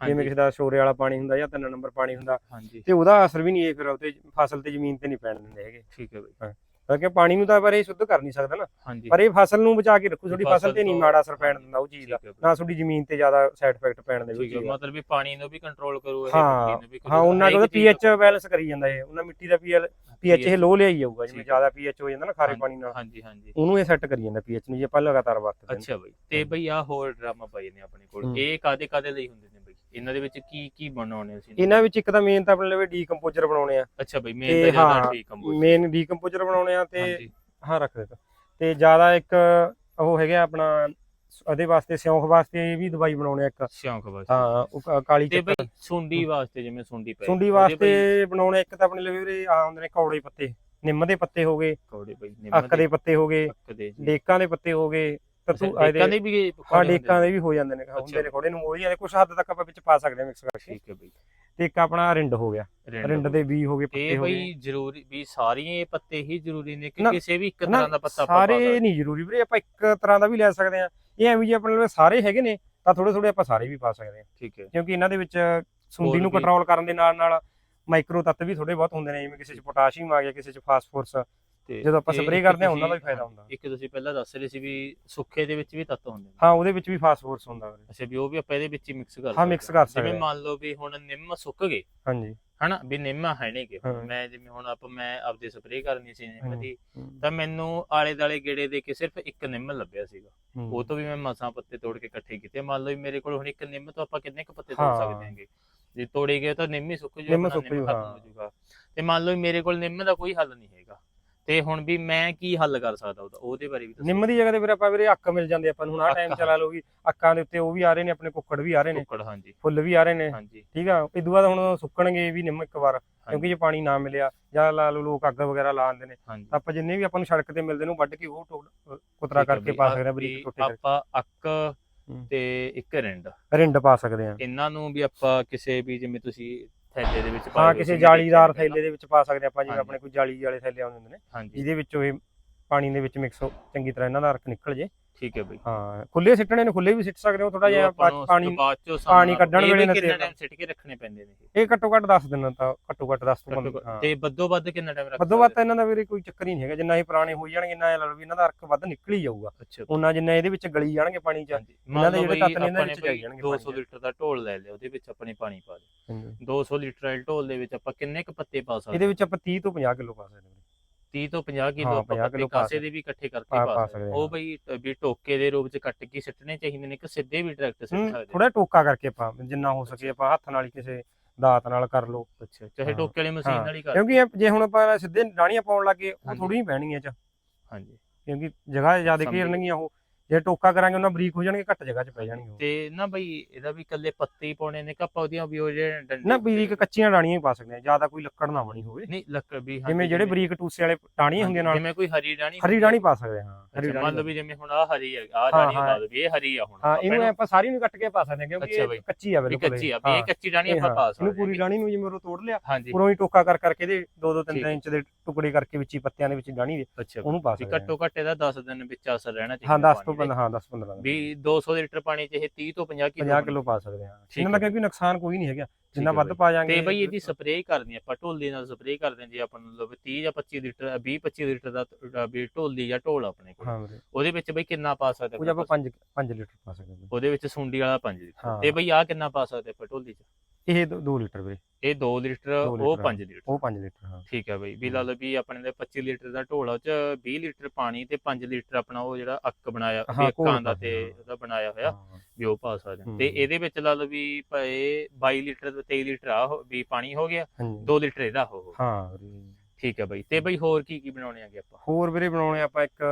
ਜਿਵੇਂ ਕਿਸੇ ਦਾ ਸ਼ੋਰੇ ਵਾਲਾ ਪਾਣੀ ਹੁੰਦਾ ਜਾਂ ਤਿੰਨ ਨੰਬਰ ਪਾਣੀ ਹੁੰਦਾ ਤੇ ਉਹਦਾ ਅਸਰ ਵੀ ਨਹੀਂ ਇਹ ਫਿਰ ਉਹਤੇ ਫਸਲ ਤੇ ਜ਼ਮੀਨ ਤੇ ਨਹੀਂ ਪੈਣ ਦਿੰਦੇ ਹੈਗੇ। ਠੀਕ ਹੈ ਬਈ। ਕਿਉਂਕਿ ਪਾਣੀ ਨੂੰ ਤਾਂ ਪਰ ਇਹ ਸ਼ੁੱਧ ਕਰ ਨਹੀਂ ਸਕਦਾ ਨਾ। ਪਰ ਇਹ ਫਸਲ ਨੂੰ ਬਚਾ ਕੇ ਰੱਖੂ ਤੁਹਾਡੀ ਫਸਲ ਤੇ ਨਹੀਂ ਮਾੜਾ ਅਸਰ ਪੈਣ ਦਿੰਦਾ ਉਹ ਚੀਜ਼ ਦਾ। ਨਾ ਤੁਹਾਡੀ ਜ਼ਮੀਨ ਤੇ ਜ਼ਿਆਦਾ ਸਾਈਡ ਇਫੈਕਟ ਪੈਣ ਦੇ ਵਿੱਚ ਮਤਲਬ ਵੀ ਪਾਣੀ ਨੂੰ ਵੀ ਕੰਟਰੋਲ ਕਰੂ ਇਹ ਹਾਂ, ਮਿੱਟੀ ਨੂੰ ਵੀ ਹਾਂ ਉਹਨਾਂ ਚੀਜ਼ ਪੀਐਚ ਬੈਲੈਂਸ ਕਰੀ ਜਾਂਦਾ ਇਹ। ਉਹਨਾਂ ਮਿੱਟੀ ਦਾ ਪੀਐਲ ਪੀਐਚ ਇਹ ਲੋ ਲਿਆਈ ਜਾਊਗਾ ਜਿਵੇਂ। ਜ਼ਿਆਦਾ ਪੀਐਚ ਹੋ ਜਾਂਦਾ ਨਾ ਖਾਰੇ ਪਾਣੀ ਨਾਲ। ਹਾਂਜੀ ਹਾਂਜੀ। ਉਹਨੂੰ ਇਹ ਸੈੱਟ ਕਰੀ ਜਾਂਦਾ ਪੀਐਚ ਨੂੰ ਜੇ ਆਪਾਂ ਲਗਾਤਾਰ ਵਰਤਦੇ। ਅੱਛਾ ਬਈ ਤੇ ਬਈ ਆ ਹੋਰ ਡਰਾਮਾ ਪਏ ਨੇ ਆਪਣੇ ਕੋਲ। ਇਹ ਕਾਦੇ ਕਾਦੇ ਲਈ ਹੁੰਦੇ ਨੇ ਬਈ? ਇਹਨਾਂ ਦੇ ਵਿੱਚ ਕੀ ਕੀ ਬਣਾਉਣੇ ਸੀ ਇਹਨਾਂ ਵਿੱਚ ਇੱਕ ਤਾਂ ਮੇਨ ਤਾਂ ਆਪਣੇ ਲਈ ਡੀਕੰਪੋਜ਼ਰ ਬਣਾਉਣੇ ਆ। ਅੱਛਾ ਬਈ ਮੇਨ ਤੇ ਜ਼ਿਆਦਾ ਕੰਪੋਜ਼ ਮੇਨ ਡੀਕੰਪੋਜ਼ਰ ਬਣਾਉਣੇ ਆ ਤੇ ਹਾਂ ਰੱਖ ਦੇ ਤੇ ਜ਼ਿਆਦਾ ਇੱਕ ਉਹ ਹੈਗਾ ਆਪਣਾ ਉਹਦੇ ਵਾਸਤੇ ਸਿਉਂਖ ਵਾਸਤੇ ਇਹ ਵੀ ਦਵਾਈ ਬਣਾਉਣੇ ਇੱਕ। ਸ਼ੌਂਕ ਬਸ ਹਾਂ ਉਹ ਕ- ਕਾਲੀ ਤੇ ਚੱਕਰ। ਬਈ ਸੁੰਡੀ ਵਾਸਤੇ ਜਿਵੇਂ ਸੁੰਡੀ ਪਈ ਸੁੰਡੀ ਵਾਸਤੇ ਬਣਾਉਣੇ ਇੱਕ ਤਾਂ ਆਪਣੇ ਲਈ ਵੀਰੇ ਆ ਹੁੰਦੇ ਨੇ ਕੌੜੇ ਪੱਤੇ। ਨਿੰਮ ਦੇ ਪੱਤੇ ਹੋ ਗਏ ਕੌੜੇ ਬਈ ਅੱਕ ਦੇ ਪੱਤੇ ਹੋ ਗਏ ਅੱਕ ਦੇ ਜੀ। ਡੇਕਾਂ ਦੇ ਪੱਤੇ ਹੋ ਗਏ ਤਤੂ ਅੱਛਾ, ਡੇਕਾਂ ਦੇ ਵੀ ਹਾਂ ਕੌੜੇ ਹੁੰਦੇ ਡੇਕਾਂ? ਦੇ ਵੀ ਹੋ ਜਾਂਦੇ ਨੇ ਹੁੰਦੇ ਨੇ ਕੋੜੇ ਨੂੰ ਮੋਲੀਆਂ ਦੇ ਕੁਝ ਹੱਦ ਤੱਕ ਆਪਾਂ ਵਿੱਚ ਪਾ ਸਕਦੇ ਹਾਂ ਮਿਕਸ ਕਰਕੇ। ਠੀਕ ਹੈ ਬਈ। ਤੇ ਇੱਕ ਆਪਣਾ ਰਿੰਡ ਹੋ ਗਿਆ। ਰਿੰਡ ਦੇ ਵੀ ਹੋ ਗਏ ਪੱਤੇ ਇਹ ਹੋ ਗਏ। ਬਈ ਜ਼ਰੂਰੀ ਵੀ ਸਾਰੀਆਂ ਇਹ ਪੱਤੇ ਹੀ ਜ਼ਰੂਰੀ ਨੇ ਕਿ ਨਾ- ਕਿਸੇ ਵੀ ਇੱਕ ਨਾ, ਤਰ੍ਹਾਂ ਦਾ ਪੱਤਾ ਆਪਾਂ ਪਾ ਸਾਰੇ ਸਕਦੇ ਨਹੀਂ ਜ਼ਰੂਰੀ ਵੀਰੇ ਆਪਾਂ ਇੱਕ ਤਰ੍ਹਾਂ ਦਾ ਵੀ ਲੈ ਸਕਦੇ ਆ ਇਹ ਐਵੇਂ ਜੀ ਆਪਣੇ ਲਈ ਸਾਰੇ ਹੈਗੇ ਨੇ ਤਾਂ ਥੋੜੇ ਥੋੜੇ ਆਪਾਂ ਸਾਰੇ ਵੀ ਪਾ ਸਕਦੇ ਆ ਠੀਕ ਹੈ। ਕਿਉਂਕਿ ਇਹਨਾਂ ਦੇ ਵਿੱਚ ਸੁੰਡੀ ਨੂੰ ਕੰਟਰੋਲ ਕਰਨ ਦੇ ਨਾਲ ਨਾਲ ਮਾਈਕਰੋ ਤੱਤ ਵੀ ਥੋੜੇ ਬਹੁਤ ਹੁੰਦੇ ਨੇ ਜਿਵੇਂ ਕਿਸੇ ਚ ਪੋਟਾਸ਼ੀਅਮ ਆ ਗਿਆ ਕਿਸੇ ਚ ਫਾਸਫੋਰਸ ਤੇ ਜਦੋਂ ਆਪਾਂ ਇੱਕ ਕਰਦੇ ਹਾਂ, ਉਹਨਾਂ ਦਾ ਵੀ ਫਾਇਦਾ ਹੁੰਦਾ। ਇੱਕ ਤੁਸੀਂ ਪਹਿਲਾਂ ਦੱਸ ਰਹੇ ਸੀ ਵੀ ਸੁੱਖੇ ਦੇ ਵਿੱਚ ਵੀ ਤੱਤ ਹੁੰਦੇ ਨੇ। ਹਾਂ ਉਹਦੇ ਵਿੱਚ ਵੀ ਫਾਸਫੋਰਸ ਹੁੰਦਾ ਅੱਛਾ ਵੀ ਉਹ ਵੀ ਆਪਾਂ ਇਹਦੇ ਵਿੱਚ ਹੀ ਮਿਕਸ ਕਰ ਹਾਂ, mix ਕਰ ਸਕਦੇ ਜਿਵੇਂ ਹਾਂ। ਮੰਨ ਲਓ ਵੀ ਹੁਣ ਨਿੰਮ ਸੁੱਕ ਗਏ। ਹਾਂਜੀ। ਹਨਾ ਵੀ ਨਿੰਮ ਹੈ ਨਹੀਂਗੇ ਹਾਂ। ਮੈਂ ਜਿਵੇਂ ਹੁਣ ਆਪ ਮੈਂ ਆਪਦੇ ਸਪਰੇਅ ਕਰਨੀ ਸੀ ਨਿੰਮ। ਦੀ ਤਾਂ ਮੈਨੂੰ ਆਲੇ ਦਾਲੇ ਗੇੜੇ ਦੇ ਕੇ ਸਿਰਫ ਇੱਕ ਨਿੰਮ ਲੱਭਿਆ ਸੀਗਾ। ਉਹ ਤੋਂ ਵੀ ਮੈਂ ਮਸਾਂ ਪੱਤੇ ਤੋੜ ਕੇ ਇਕੱਠੇ ਕੀਤੇ ਮੰਨ ਲਓ ਵੀ ਮੇਰੇ ਕੋਲ ਹੁਣ ਇੱਕ ਨਿੰਮ ਤੋਂ ਆਪਾਂ ਕਿੰਨੇ ਕ ਪੱਤੇ ਤੋੜ ਹਾਂ। ਸਕਦੇ ਹਾਂਗੇ ਜੇ ਤੋੜੇ ਗਏ ਤਾਂ ਨਿੰਮ ਹੀ ਸੁੱਕ ਜੂ ਨਿੰਮ ਆਪਣਾ ਸੁੱਕ ਜੂ, ਖਤਮ ਹਾਂ। ਹੋ ਜੂਗਾ ਤੇ ਮੰਨ ਲਓ ਵੀ ਮੇਰੇ ਕੋਲ ਨਿੰਮ ਦਾ ਕੋਈ ਹੱਲ ਨਹੀਂ ਹੈਗਾ ਤੇ ਹੁਣ ਵੀ ਮੈਂ ਕੀ ਹੱਲ ਕਰ ਸਕਦਾ ਉਹਦਾ ਉਹਦੇ ਬਾਰੇ ਵੀ ਦੱਸੋ ਨਿੰਮ ਦੀ ਜਗ੍ਹਾ ਤੇ ਵੀਰੇ ਆਪਾਂ ਵੀਰੇ ਅੱਕ ਮਿਲ ਜਾਂਦੇ ਆਪਾਂ ਨੂੰ ਹੁਣ ਆ ਟਾਈਮ ਚਲਾ ਲਓ ਵੀ ਅੱਕਾਂ ਦੇ ਉੱਤੇ ਉਹ ਵੀ ਆ ਰਹੇ ਨੇ ਆਪਣੇ ਕੁੱਕੜ ਵੀ ਆ ਰਹੇ ਨੇ। ਕੁੱਕੜ ਹਾਂਜੀ। ਫੁੱਲ ਵੀ ਆ ਰਹੇ ਨੇ। ਹਾਂਜੀ। ਠੀਕ ਆ ਇਦੋਂ ਬਾਅਦ ਹੁਣ ਸੁੱਕਣਗੇ ਵੀ ਨਿੰਮ ਇੱਕ ਵਾਰ ਕਿਉਂਕਿ ਜੇ ਪਾਣੀ ਨਾ ਮਿਲਿਆ ਜਾਂ ਲਾ ਲਓ ਲੋਕ ਅੱਗ ਵਗੈਰਾ ਲਾ ਦਿੰਦੇ ਨੇ ਤਾਂ ਆਪਾਂ ਜਿੰਨੇ ਵੀ ਆਪਾਂ ਨੂੰ ਸੜਕ ਤੇ ਮਿਲਦੇ ਨੇ ਉਹ ਵੱਢ ਕੇ ਉਹ ਕੁਤਰਾ ਕਰਕੇ ਪਾ ਸਕਦੇ ਆ ਬਰੀਕ ਟੋਟੇ ਆਪਾਂ ਅੱਕ। ਤੇ ਇੱਕ ਰਿੰਡ। ਰਿੰਡ ਪਾ ਸਕਦੇ ਆ। ਇਹਨਾਂ ਨੂੰ ਵੀ ਆਪਾਂ ਕਿਸੇ ਵੀ ਜਿਵੇਂ ਤੁਸੀਂ ਥੈਲੇ ਦੇ ਵਿੱਚ ਹਾਂ ਕਿਸੇ ਜਾਲੀਦਾਰ ਥੈਲੇ ਦੇ ਵਿੱਚ ਪਾ ਸਕਦੇ ਆਪਾਂ ਜਿਵੇਂ। ਆਪਣੇ ਕੋਈ ਜਾਲੀ ਵਾਲੇ ਥੈਲੇ ਆਉਂਦੇ ਹੁੰਦੇ ਨੇ ਹਾਂਜੀ ਜਿਹਦੇ ਵਿੱਚੋਂ ਇਹ ਪਾਣੀ ਦੇ ਵਿੱਚ ਮਿਕਸ ਚੰਗੀ ਤਰ੍ਹਾਂ ਇਹਨਾਂ ਦਾ ਅਰਕ ਨਿਕਲ ਜੇ ਠੀਕ ਹੈ ਬਈ। ਹਾਂ ਖੁੱਲੇ ਸਿੱਟਣੇ ਨੇ ਖੁੱਲੇ ਵੀ ਸਿੱਟ ਸਕਦੇ ਹੋ ਥੋੜਾ ਜਿਹਾ ਪਾਣੀ ਪਾਣੀ ਕੱਢਣ ਵੇਲੇ ਨਾ ਕਿੰਨਾ ਟਾਈਮ ਸਿੱਟ ਕੇ ਰੱਖਣੇ ਪੈਂਦੇ ਨੇ ਇਹ? ਘੱਟੋ ਘੱਟ 10 ਦਿਨ ਤਾਂ ਘੱਟੋ ਘੱਟ 10 ਤੋਂ ਘੱਟੋ 15 ਹਾਂ। ਘੱਟ। ਤੇ ਵੱਧੋ ਵੱਧ ਕਿੰਨਾ ਟਾਈਮ ਰੱਖ ਵੱਧੋ ਵੱਧ ਤਾਂ ਇਹਨਾਂ ਦਾ ਵੀਰੇ ਕੋਈ ਚੱਕਰ ਹੀ ਨਹੀਂ ਹੈਗਾ ਜਿੰਨਾ ਇਹ ਪੁਰਾਣੇ ਹੋ ਜਾਣਗੇ ਇੰਨਾ ਇਹ ਲਾ ਲਓ ਵੀ ਇਹਨਾਂ ਦਾ ਅਰਕ ਵੱਧ ਨਿਕਲ ਹੀ ਜਾਊਗਾ। ਅੱਛਾ। ਉਹਨਾਂ ਜਿੰਨਾ ਇਹਦੇ ਵਿੱਚ ਗਲੀ ਜਾਣਗੇ ਪਾਣੀ 'ਚ ਇਹਨਾਂ ਦੇ ਲਓ ਜਿਹੜੇ ਤੱਤ ਨੇ ਇਹਨਾਂ ਵਿੱਚ ਜਾਈ ਜਾਣਗੇ 200 ਪਾਣੀ 'ਚ। ਲੀਟਰ ਦਾ ਢੋਲ ਲੈ ਲਿਆ ਉਹਦੇ ਵਿੱਚ ਆਪਣੇ ਪਾਣੀ ਪਾ ਦੇ ਹਾਂਜੀ। 200 ਲੀਟਰ ਢੋਲ ਦੇ ਵਿੱਚ ਆਪਾਂ ਕਿੰਨੇ ਕ ਪੱਤੇ ਪਾ ਸਕਦੇ ਇਹਦੇ ਵਿੱਚ ਆਪਾਂ 30 ਤੋਂ 50 ਕਿਲੋ ਪਾ ਸਕਦੇ 30 ਤੋਂ 50 ਕਿਲੋ ਹਾਂ, ਆਪਾਂ 50 ਪੱਤੇ ਕਿਲੋ ਪਾ ਕਾਸੇ ਦੇ ਵੀ ਇਕੱਠੇ ਕਰਕੇ ਪਾ- ਪਾ ਪਾ ਸਕਦੇ ਸਕਦੇ ਉਹ ਹਾਂ। ਬਈ ਅ, ਵੀ ਟੋਕੇ ਦੇ ਰੂਪ ਚ ਕੱਟ ਕੇ ਸਿੱਟਣੇ ਚਾਹੀਦੇ ਨੇ ਕਿ ਸਿੱਧੇ ਵੀ ਡਾਇਰੈਕਟ ਸਿੱਟ ਹੂੰ, ਸਕਦੇ ਥੋੜਾ ਟੋਕਾ ਕਰਕੇ ਆਪਾਂ ਜਿੰਨਾ ਹੋ ਸਕੇ ਆਪਾਂ ਹੱਥ ਨਾਲ ਹੀ ਕਿਸੇ ਦਾਤ ਨਾਲ ਕਰ ਲਓ। ਅੱਛਾ ਚਾਹੇ ਹਾਂ, ਟੋਕੇ ਵਾਲੀ ਮਸ਼ੀਨ ਹਾਂ, ਨਾਲ ਹੀ ਕਰ ਕਿਉਂਕਿ ਇਹ ਜੇ ਹੁਣ ਆਪਾਂ ਸਿੱਧੇ ਡਾਣੀਆਂ ਪਾਉਣ ਲੱਗੇ ਉਹ ਹਾਂਜੀ। ਥੋੜੀ ਪੈਣਗੀਆਂ ਚ। ਹਾਂਜੀ। ਕਿਉਂਕਿ ਜਗ੍ਹਾ ਜ਼ਿਆਦਾ ਸਮਝ। ਗਏ। ਘੇਰਨਗੀਆਂ ਉਹ। ਜੇ ਟੋਕਾ ਕਰਾਂਗੇ ਉਹਨਾਂ ਬਰੀਕ ਹੋ ਜਾਣਗੇ ਘੱਟ ਜਗ੍ਹਾ 'ਚ ਪੈ ਜਾਣਗੇ ਉਹ। ਤੇ ਨਾ ਬਈ ਇਹਦਾ ਵੀ ਇਕੱਲੇ ਪੱਤੇ ਹੀ ਪਾਉਣੇ ਨੇ ਕਿ ਆਪਾਂ ਉਹਦੀਆਂ ਵੀ ਉਹ ਜਿਹੜੇ ਡੰਡੇ ਨਾ ਬਰੀਕ ਕੱਚੀਆਂ ਡਾਣੀਆਂ ਹੀ ਪਾ ਸਕਦੇ ਆ ਜ਼ਿਆਦਾ ਕੋਈ ਲੱਕੜ ਨਾ ਬਣੀ ਹੋਵੇ। ਨਹੀਂ ਲੱਕੜ ਵੀ ਹਾਂਜੀ, ਜਿਵੇਂ ਜਿਹੜੇ ਬਰੀਕ ਟੂਸੇ ਵਾਲੇ ਡਾਣੀਆਂ ਹੁੰਦੀਆਂ ਨਾਲ ਜਿਵੇਂ ਕੋਈ ਹਰੀ ਡਾਣੀ ਹਰੀ ਡਾਣੀ ਪਾ ਸਕਦੇ ਹਾਂ ਹਰੀ ਮੰਨ ਲਓ ਡਾਣੀ ਵੀ ਜਿਵੇਂ ਹੁਣ ਆ ਹਰੀ ਹੈ ਆ ਹਾਂ, ਡਾਣੀ ਹਾਂ। ਲਾ ਲਓ ਵੀ ਇਹ ਹਰੀ ਆ ਹੁਣ ਹਾਂ ਇਹਨੂੰ ਇਹਨੂੰ ਆਪਾਂ ਸਾਰੀ ਨੂੰ ਕੱਟ ਕੇ ਪਾ ਸਕਦੇ ਹਾਂ ਕਿਉਂਕਿ ਅੱਛਾ ਬਈ। ਇਹ ਕੱਚੀ ਆ ਵੀ ਬਿਲਕੁਲ ਕੱਚੀ ਆ ਹਾਂ, ਵੀ ਇਹ ਕੱਚੀ ਡਾਣੀ ਆਪਾਂ ਹਾਂ, ਪਾ ਇਹਨੂੰ ਸਕਦੇ ਪੂਰੀ ਡਾਣੀ ਨੂੰ ਜਿਵੇਂ ਉਹ ਤੋੜ ਲਿਆ ਹਾਂਜੀ। ਪੂਰਾ ਹੀ ਟੋਕਾ ਕਰ ਕਰਕੇ ਦੇ 2-2 ਠੀਕ 3-3 ਇੰਚ ਦੇ ਟੁਕੜੇ ਕਰਕੇ ਵਿੱਚ ਹੀ ਪੱਤਿਆਂ ਦੇ ਵਿੱਚ ਡਾਣੀ ਦੇ ਅੱਛਾ ਉਹਨੂੰ ਪਾ ਸਕਦੇ ਹਾਂ। ਘੱਟੋ ਘੱਟ ਇਹਦਾ 10 ਦਿਨ ਵਿੱਚ ਅਸਰ ਰਹਿਣਾ ਹਾਂ ਚਾਹੀਦਾ 10 ਤੋਂ 15 ਹਾਂ 10 15 ਦੇ। ਵੀ 200 ਲੀਟਰ ਪਾਣੀ ਚ ਇਹ 30 ਤੋਂ 50 ਕਿਲੋ 50 ਕਿਲੋ ਪਾ ਸਕਦੇ ਹਾਂ। ਠੀਕ ਇਹਨਾਂ ਦਾ ਹੈ। ਕਿਉਂਕਿ ਨੁਕਸਾਨ ਕੋਈ ਨਹੀਂ ਹੈਗਾ ਜਿੰਨਾ ਹੈ ਵੱਧ ਬਈ। ਪਾ ਜਾਾਂਗੇ ਤੇ ਬਈ ਇਹਦੀ ਸਪਰੇਅ ਕਰਨੀ ਆ, ਆਪਾਂ ਢੋਲੀ ਨਾਲ ਸਪਰੇਅ ਕਰਦੇ ਹਾਂ ਜੀ ਆਪਾਂ ਨੂੰ ਲੋ 30 ਜਾਂ 25 ਲੀਟਰ 20 25 ਲੀਟਰ ਦਾ ਵੀ ਢੋਲੀ ਜਾਂ ਢੋਲ ਆਪਣੇ ਕੋਲ। ਉਹਦੇ ਵਿੱਚ ਬਈ ਕਿੰਨਾ ਪਾ ਸਕਦੇ ਉਹ ਆਪਾਂ 5 5 ਲੀਟਰ ਪਾ ਸਕਦੇ ਉਹਦੇ ਵਿੱਚ ਸੁੰਡੀ ਵਾਲਾ 5 ਲੀਟਰ। ਤੇ ਬਈ ਆ ਕਿੰਨਾ ਪਾ ਸਕਦੇ ਆਪਾਂ ਢੋਲੀ ਚ? ਇਹ 2 ਲੀਟਰ ਵੀਰੇ। ਇਹ 2 ਲੀਟਰ ਉਹ ਲੀਟਰ, 5 ਲੀਟਰ। ਉਹ 5 ਲੀਟਰ ਹਾਂ। ਠੀਕ ਹੈ ਬਈ। ਵੀ ਲਾ ਲਓ ਵੀ ਆਪਣੇ ਦੇ 25 ਲੀਟਰ ਦਾ ਢੋਲ ਉਹ ਚ 20 ਲੀਟਰ ਪਾਣੀ ਤੇ 5 ਲੀਟਰ ਆਪਣਾ ਉਹ ਜਿਹੜਾ ਅੱਕ ਬਣਾਇਆ ਅੱਕਾਂ ਦਾ ਤੇ। ਉਹਦਾ ਬਣਾਇਆ ਹੋਇਆ। ਵੀ ਉਹ ਪਾ ਸਕਦੇ। ਤੇ ਇਹਦੇ ਵਿੱਚ ਲਾ ਲਓ ਵੀ ਭਾਏ 22 ਲੀਟਰ ਤੇ 23 ਲੀਟਰ ਆ ਵੀ ਪਾਣੀ ਹੋ ਗਿਆ ਹਾਂਜੀ। 2 ਲੀਟਰ ਇਹਦਾ ਹੋ ਹੋ। ਠੀਕ ਹੈ ਬਈ। ਤੇ ਬਈ ਹੋਰ ਕੀ ਕੀ ਬਣਾਉਣੇ ਆਗੇ ਆਪਾਂ? ਹੋਰ ਵੀਰੇ ਬਣਾਉਣੇ ਆਪਾਂ ਇੱਕ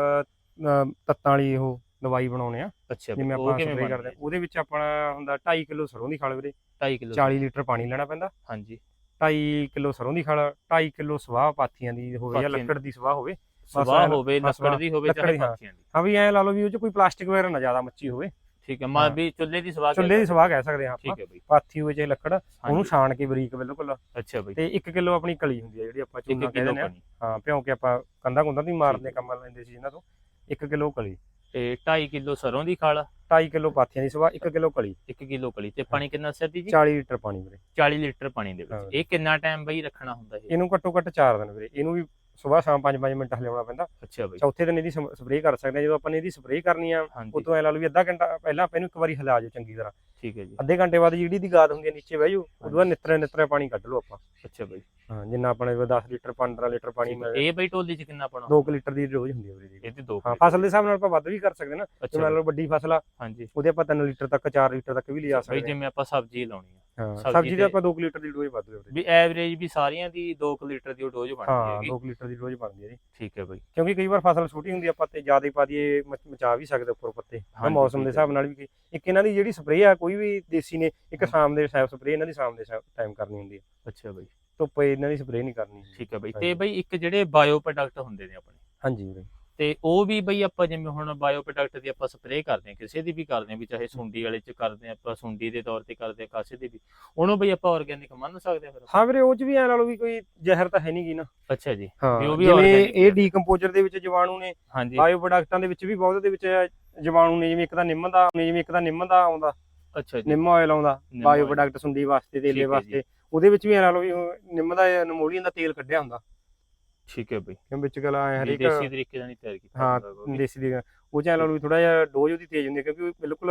ਤੱਤਾਂ ਵਾਲੀ ਉਹ ਦਵਾਈ ਬਣਾਉਣੇ ਆ ਅੱਛਾ ਜਿਵੇਂ ਆਪਾਂ ਬਣਦੀ ਕਰਦੇ ਆ ਉਹਦੇ ਵਿੱਚ ਆਪਣਾ ਹੁੰਦਾ 2.5 ਕਿਲੋ ਸਰੋਂ ਦੀ ਖਲ ਵੀਰੇ 2.5 ਕਿਲੋ 40 ਲੀਟਰ ਪਾਣੀ ਲੈਣਾ ਪੈਂਦਾ। ਹਾਂਜੀ। 2.5 ਕਿਲੋ ਸਰੋਂ ਦੀ ਖਲ 2.5 ਕਿਲੋ ਸਵਾਹ ਪਾਥੀਆਂ ਦੀ ਹੋਵੇ ਜਾਂ। ਲੱਕੜ ਦੀ ਸਵਾਹ ਹੋਵੇ। ਸਵਾਹ ਹੋਵੇ ਲੱਕੜ ਦੀ ਹੋਵੇ ਚਾਹੇ ਦੀ, ਹਾਂ। ਪਾਥੀਆਂ ਦੀ। ਹਾਂ ਵੀ ਐ ਲਾ ਲਓ ਵੀ ਉਹ ਚ ਕੋਈ ਪਲਾਸਟਿਕ ਵਗੈਰਾ ਨਾ ਜ਼ਿਆਦਾ ਮੱਚੀ ਹੋਵੇ। ਠੀਕ ਹੈ ਮਾ। ਵੀ ਚੁੱਲ੍ਹੇ ਦੀ ਸਵਾਹ ਚੁੱਲ੍ਹੇ ਦੀ ਸਵਾਹ ਕਹਿ ਸਕਦੇ ਹਾਂ ਆਪਾਂ। ਠੀਕ ਹੈ ਬਈ। ਪਾਥੀ ਹੋਵੇ ਚਾਹੇ ਲੱਕੜ ਉਹਨੂੰ ਛਾਣ ਕੇ ਬਰੀਕ ਬਿਲਕੁਲ। ਅੱਛਾ ਬਈ। ਤੇ 1 ਕਿਲੋ ਆਪਣੀ ਕਲੀ ਹੁੰਦੀ ਹੈ ਜਿਹੜੀ ਆਪਾਂ 1 ਚੂਨਾ ਕਹਿੰਦੇ ਨੇ ਹਾਂ। ਭਿਉਂ ਕੇ ਆਪਾਂ ਕੰਧਾਂ ਕੁੰਧਾਂ ਦੀ ਮਾਰਦੇ। ਕੰਮ ਲੈਂਦੇ ਸੀ ਇਹਨਾਂ ਤੋਂ। 1 ਕਿਲੋ ਕਲੀ। ਤੇ 2.5 ਕਿਲੋ ਸਰੋਂ ਦੀ ਖਾਲ 2.5 ਕਿਲੋ ਪਾਥੀਆਂ ਦੀ ਸਵਾਹ 1 ਕਿਲੋ ਕਲੀ। 1 ਕਿਲੋ ਕਲੀ ਤੇ ਪਾਣੀ ਕਿੰਨਾ ਸਰਦੀ ਜੀ? 40 ਲੀਟਰ ਪਾਣੀ ਵੀਰੇ। 40 ਲੀਟਰ ਪਾਣੀ ਦੇ। ਵਿੱਚ। ਇਹ ਕਿੰਨਾ ਟਾਈਮ ਬਈ ਰੱਖਣਾ ਹੁੰਦਾ ਇਹ? ਇਹਨੂੰ ਘੱਟੋ ਘੱਟ 4 ਦਿਨ ਵੀਰੇ। ਇਹਨੂੰ ਵੀ ਸਵੇਰ ਸ਼ਾਮ 5-5 ਮਿੰਟ ਹਲਿਆਉਣਾ ਪੈਂਦਾ। ਅੱਛਾ ਬਈ। ਚੌਥੇ ਦਿਨ ਇਹਦੀ ਸਪਰੇਅ ਕਰ ਸਕਦੇ ਹਾਂ। ਜਦੋਂ ਆਪਾਂ ਨੇ ਇਹਦੀ ਸਪਰੇਅ ਕਰਨੀ ਆ ਉਦੋਂ ਐ ਲਾ ਲਓ ਵੀ ਅੱਧਾ ਘੰਟਾ ਪਹਿਲਾਂ ਆਪਾਂ ਇਹਨੂੰ ਇੱਕ ਵਾਰੀ ਹਿਲਾ ਜਾਓ ਚੰਗੀ ਤਰ੍ਹਾਂ। ਠੀਕ ਹੈ ਜੀ। ਅੱਧੇ ਘੰਟੇ ਬਾਅਦ ਜਿਹੜੀ ਦੀ ਗਾਦ ਹੁੰਦੀ ਹੈ ਨੀਚੇ ਬਹਿ ਜਾਓ ਉਦੋਂ ਬਾਅਦ ਨਿੱਤਰੇ ਨਿੱਤਰੇ ਪਾਣੀ ਕੱਢ ਲਓ ਆਪਾਂ। ਅੱਛਾ ਬਈ। ਜਿੰਨਾ ਆਪਣੇ ਕੋਲ 10 ਲੀਟਰ 15 ਲੀਟਰ ਪਾਣੀ ਹੈ। ਮਿਲੇ ਇਹ ਬਈ ਢੋਲੀ ਚ ਕਿੰਨਾ ਪਾਉਣਾ 2 ਲੀਟਰ ਦੀ ਰੋਜ਼ ਹੁੰਦੀ ਹੈ ਵੀਰੇ ਜੀ। ਇਹਦੇ ਦੋ ਹਾਂ ਕਿੱਲੋ। ਫਸਲ ਦੇ ਹਿਸਾਬ ਨਾਲ ਆਪਾਂ ਵੱਧ ਵੀ ਕਰ ਸਕਦੇ ਨਾ। ਜਿਵੇਂ ਬਈ, ਲਓ ਵੱਡੀ ਫਸਲ ਆ ਹਾਂਜੀ। ਉਹਦੇ ਆਪਾਂ 3 ਲੀਟਰ ਤੱਕ 4 ਲੀਟਰ ਤੱਕ ਵੀ ਬਈ ਸਕਦੇ ਹਾਂ। ਜਿਵੇਂ ਆਪਾਂ ਸਬਜ਼ੀ ਲਾਉਣੀ ਆ। ਹਾਂ ਸਬਜ਼ੀ ਦੇ ਆਪਾਂ 2 ਲੀਟਰ ਦੀ ਡੋਜ਼ ਵੱਧ ਵੀਰੇ ਵੀ ਐਵਰੇਜ ਵੀ ਸਾਰੀਆਂ ਦੀ 2 ਲੀਟਰ ਦੀ ਡੋਜ਼ ਬਣਦੀ ਹਾਂ ਹੈਗੀ। 2 ਲੀਟਰ ਦੀ ਡੋਜ਼ ਬਣਦੀ ਹੈ ਜੀ। ਠੀਕ ਹੈ ਬਈ। ਕਿਉਂਕਿ ਕਈ ਵਾਰ ਫਸਲ ਛੋਟੀ ਹੁੰਦੀ ਆ ਆਪਾਂ ਤੇ ਜ਼ਿਆਦਾ ਹੀ ਪਾ ਦਈਏ ਮਚ- ਵੀ ਸਕਦੇ ਉੱਪਰ ਪੱਤੇ। ਮੌਸਮ ਦੇ ਹੈ। ਹਿਸਾਬ ਨਾਲ ਵੀ ਇੱਕ ਇਹਨਾਂ ਦੀ ਜਿਹੜੀ ਸਪਰੇਅ ਆ ਕੋਈ ਵੀ ਦੇਸੀ ਨੇ ਇੱਕ ਸ਼ਾਮ ਦੇ ਟਾਈਮ ਸਪਰੇਅ ਇਹਨਾਂ ਦੀ ਸ਼ਾਮ ਦੇ ਟਾਈਮ ਕਰਨੀ ਹੁੰਦੀ ਹੈ ਅੱਛਾ ਬਈ। ਧੁੱਪ ਇਹਨਾਂ ਦੀ ਸਪਰੇਅ ਨਹੀਂ ਕਰਨੀ। ਠੀਕ ਹੈ ਬਈ। ਤੇ ਬਈ ਇੱਕ ਜਿਹੜੇ ਬਾਇਓ ਪ੍ਰੋਡਕਟ ਹੁੰਦੇ ਨੇ ਆਪਣੇ। ਹਾਂਜੀ ਵੀਰੇ ਤੇ ਉਹ ਵੀ ਬਈ ਆਪਾਂ ਜਿਵੇਂ ਹੁਣ ਬਾਇਓ ਪ੍ਰੋਡਕਟ ਦੀ ਆਪਾਂ ਸਪਰੇਅ ਕਰਦੇ ਹਾਂ ਕਿਸੇ ਦੀ ਵੀ ਕਰਦੇ ਹਾਂ ਵੀ ਚਾਹੇ ਸੁੰਡੀ ਵਾਲੇ ਚ ਕਰਦੇ ਹਾਂ ਆਪਾਂ ਸੁੰਡੀ ਦੇ ਤੌਰ ਤੇ ਕਰਦੇ ਹਾਂ ਕਾਸੇ ਦੀ ਵੀ। ਉਹਨੂੰ ਬਈ ਆਪਾਂ ਆਰਗੈਨਿਕ ਮੰਨ ਸਕਦੇ ਹਾਂ ਫਿਰ। ਹਾਂ ਵੀਰੇ ਉਹ ਚ ਵੀ ਐ ਲਾ ਲਓ ਵੀ ਕੋਈ ਜ਼ਹਿਰ ਤਾਂ ਹੈ ਨਹੀਂ ਗੀ ਨਾ। ਅੱਛਾ ਜੀ। ਹਾਂ ਵੀ ਉਹ ਵੀ ਜਿਵੇਂ ਇਹ ਡੀਕੰਪੋਜ਼ਰ ਦੇ ਵਿੱਚ ਜੀਵਾਣੂ ਨੇ ਬਾਇਓ ਪ੍ਰੋਡਕਟਾਂ ਦੇ ਵਿੱਚ ਵੀ ਬਹੁਤ ਦੇ ਵਿੱਚ ਜੀਵਾਣੂ ਨੇ ਜਿਵੇਂ ਇੱਕ ਤਾਂ ਨਿੰਮ ਦਾ ਜਿਵੇਂ ਇੱਕ ਤਾਂ ਨਿੰਮ ਦਾ ਆਉਂਦਾ। ਅੱਛਾ ਜੀ। ਨਿੰਮ ਆਇਲ ਆਉਂਦਾ ਬਾਇਓ ਪ੍ਰੋਡਕਟ ਸੁੰਡੀ ਵਾਸਤੇ ਤੇਲੇ। ਵਾਸਤੇ। ਉਹਦੇ ਵਿੱਚ ਵੀ ਐ ਲਾ ਲਓ ਵੀ ਉਹ ਨਿੰਮ ਦਾ ਨਮੋਲੀਅਨ ਦਾ ਤੇਲ ਕੱਢਿਆ ਹੁੰਦਾ। ਠੀਕ ਹੈ ਬਈ। ਕਿਉਂ ਵਿੱਚ ਗਲਾ ਐ ਹਰੇਕ ਦੇਸੀ ਤਰੀਕੇ ਨਾਲ ਨਹੀਂ ਤਿਆਰ ਕੀਤਾ ਹਾਂ ਹੁੰਦਾ ਵੀ। ਦੇਸੀ ਦੀ ਉਹ ਚ ਐ ਲਾ ਲਓ ਵੀ ਥੋੜਾ ਜਿਹਾ ਡੋਜ਼ ਉਹਦੀ ਤੇਜ਼ ਹੁੰਦੀ ਹੈ ਕਿਉਂਕਿ ਉਹ ਬਿਲਕੁਲ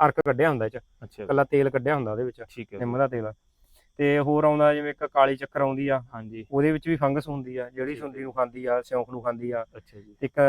ਅਰਕ ਕੱਢਿਆ ਹੁੰਦਾ ਇਹ ਚ। ਅੱਛਾ। ਕੱਲਾ ਤੇਲ ਕੱਢਿਆ ਹੁੰਦਾ ਉਹਦੇ ਵਿੱਚ ਠੀਕ ਹੈ ਨਿੰਮ ਦਾ ਤੇਲ। ਤੇ ਹੋਰ ਆਉਂਦਾ ਜਿਵੇਂ ਇੱਕ ਕਾਲੀ ਚੱਕਰ ਆਉਂਦੀ ਆ ਹਾਂਜੀ। ਉਹਦੇ ਵਿੱਚ ਵੀ ਫੰਗਸ ਹੁੰਦੀ ਆ ਜਿਹੜੀ ਹੈ। ਸੁੰਡੀ ਨੂੰ ਖਾਂਦੀ ਆ ਸਿਉਂਖ ਨੂੰ ਖਾਂਦੀ ਆ ਅੱਛਾ ਜੀ। ਇੱਕ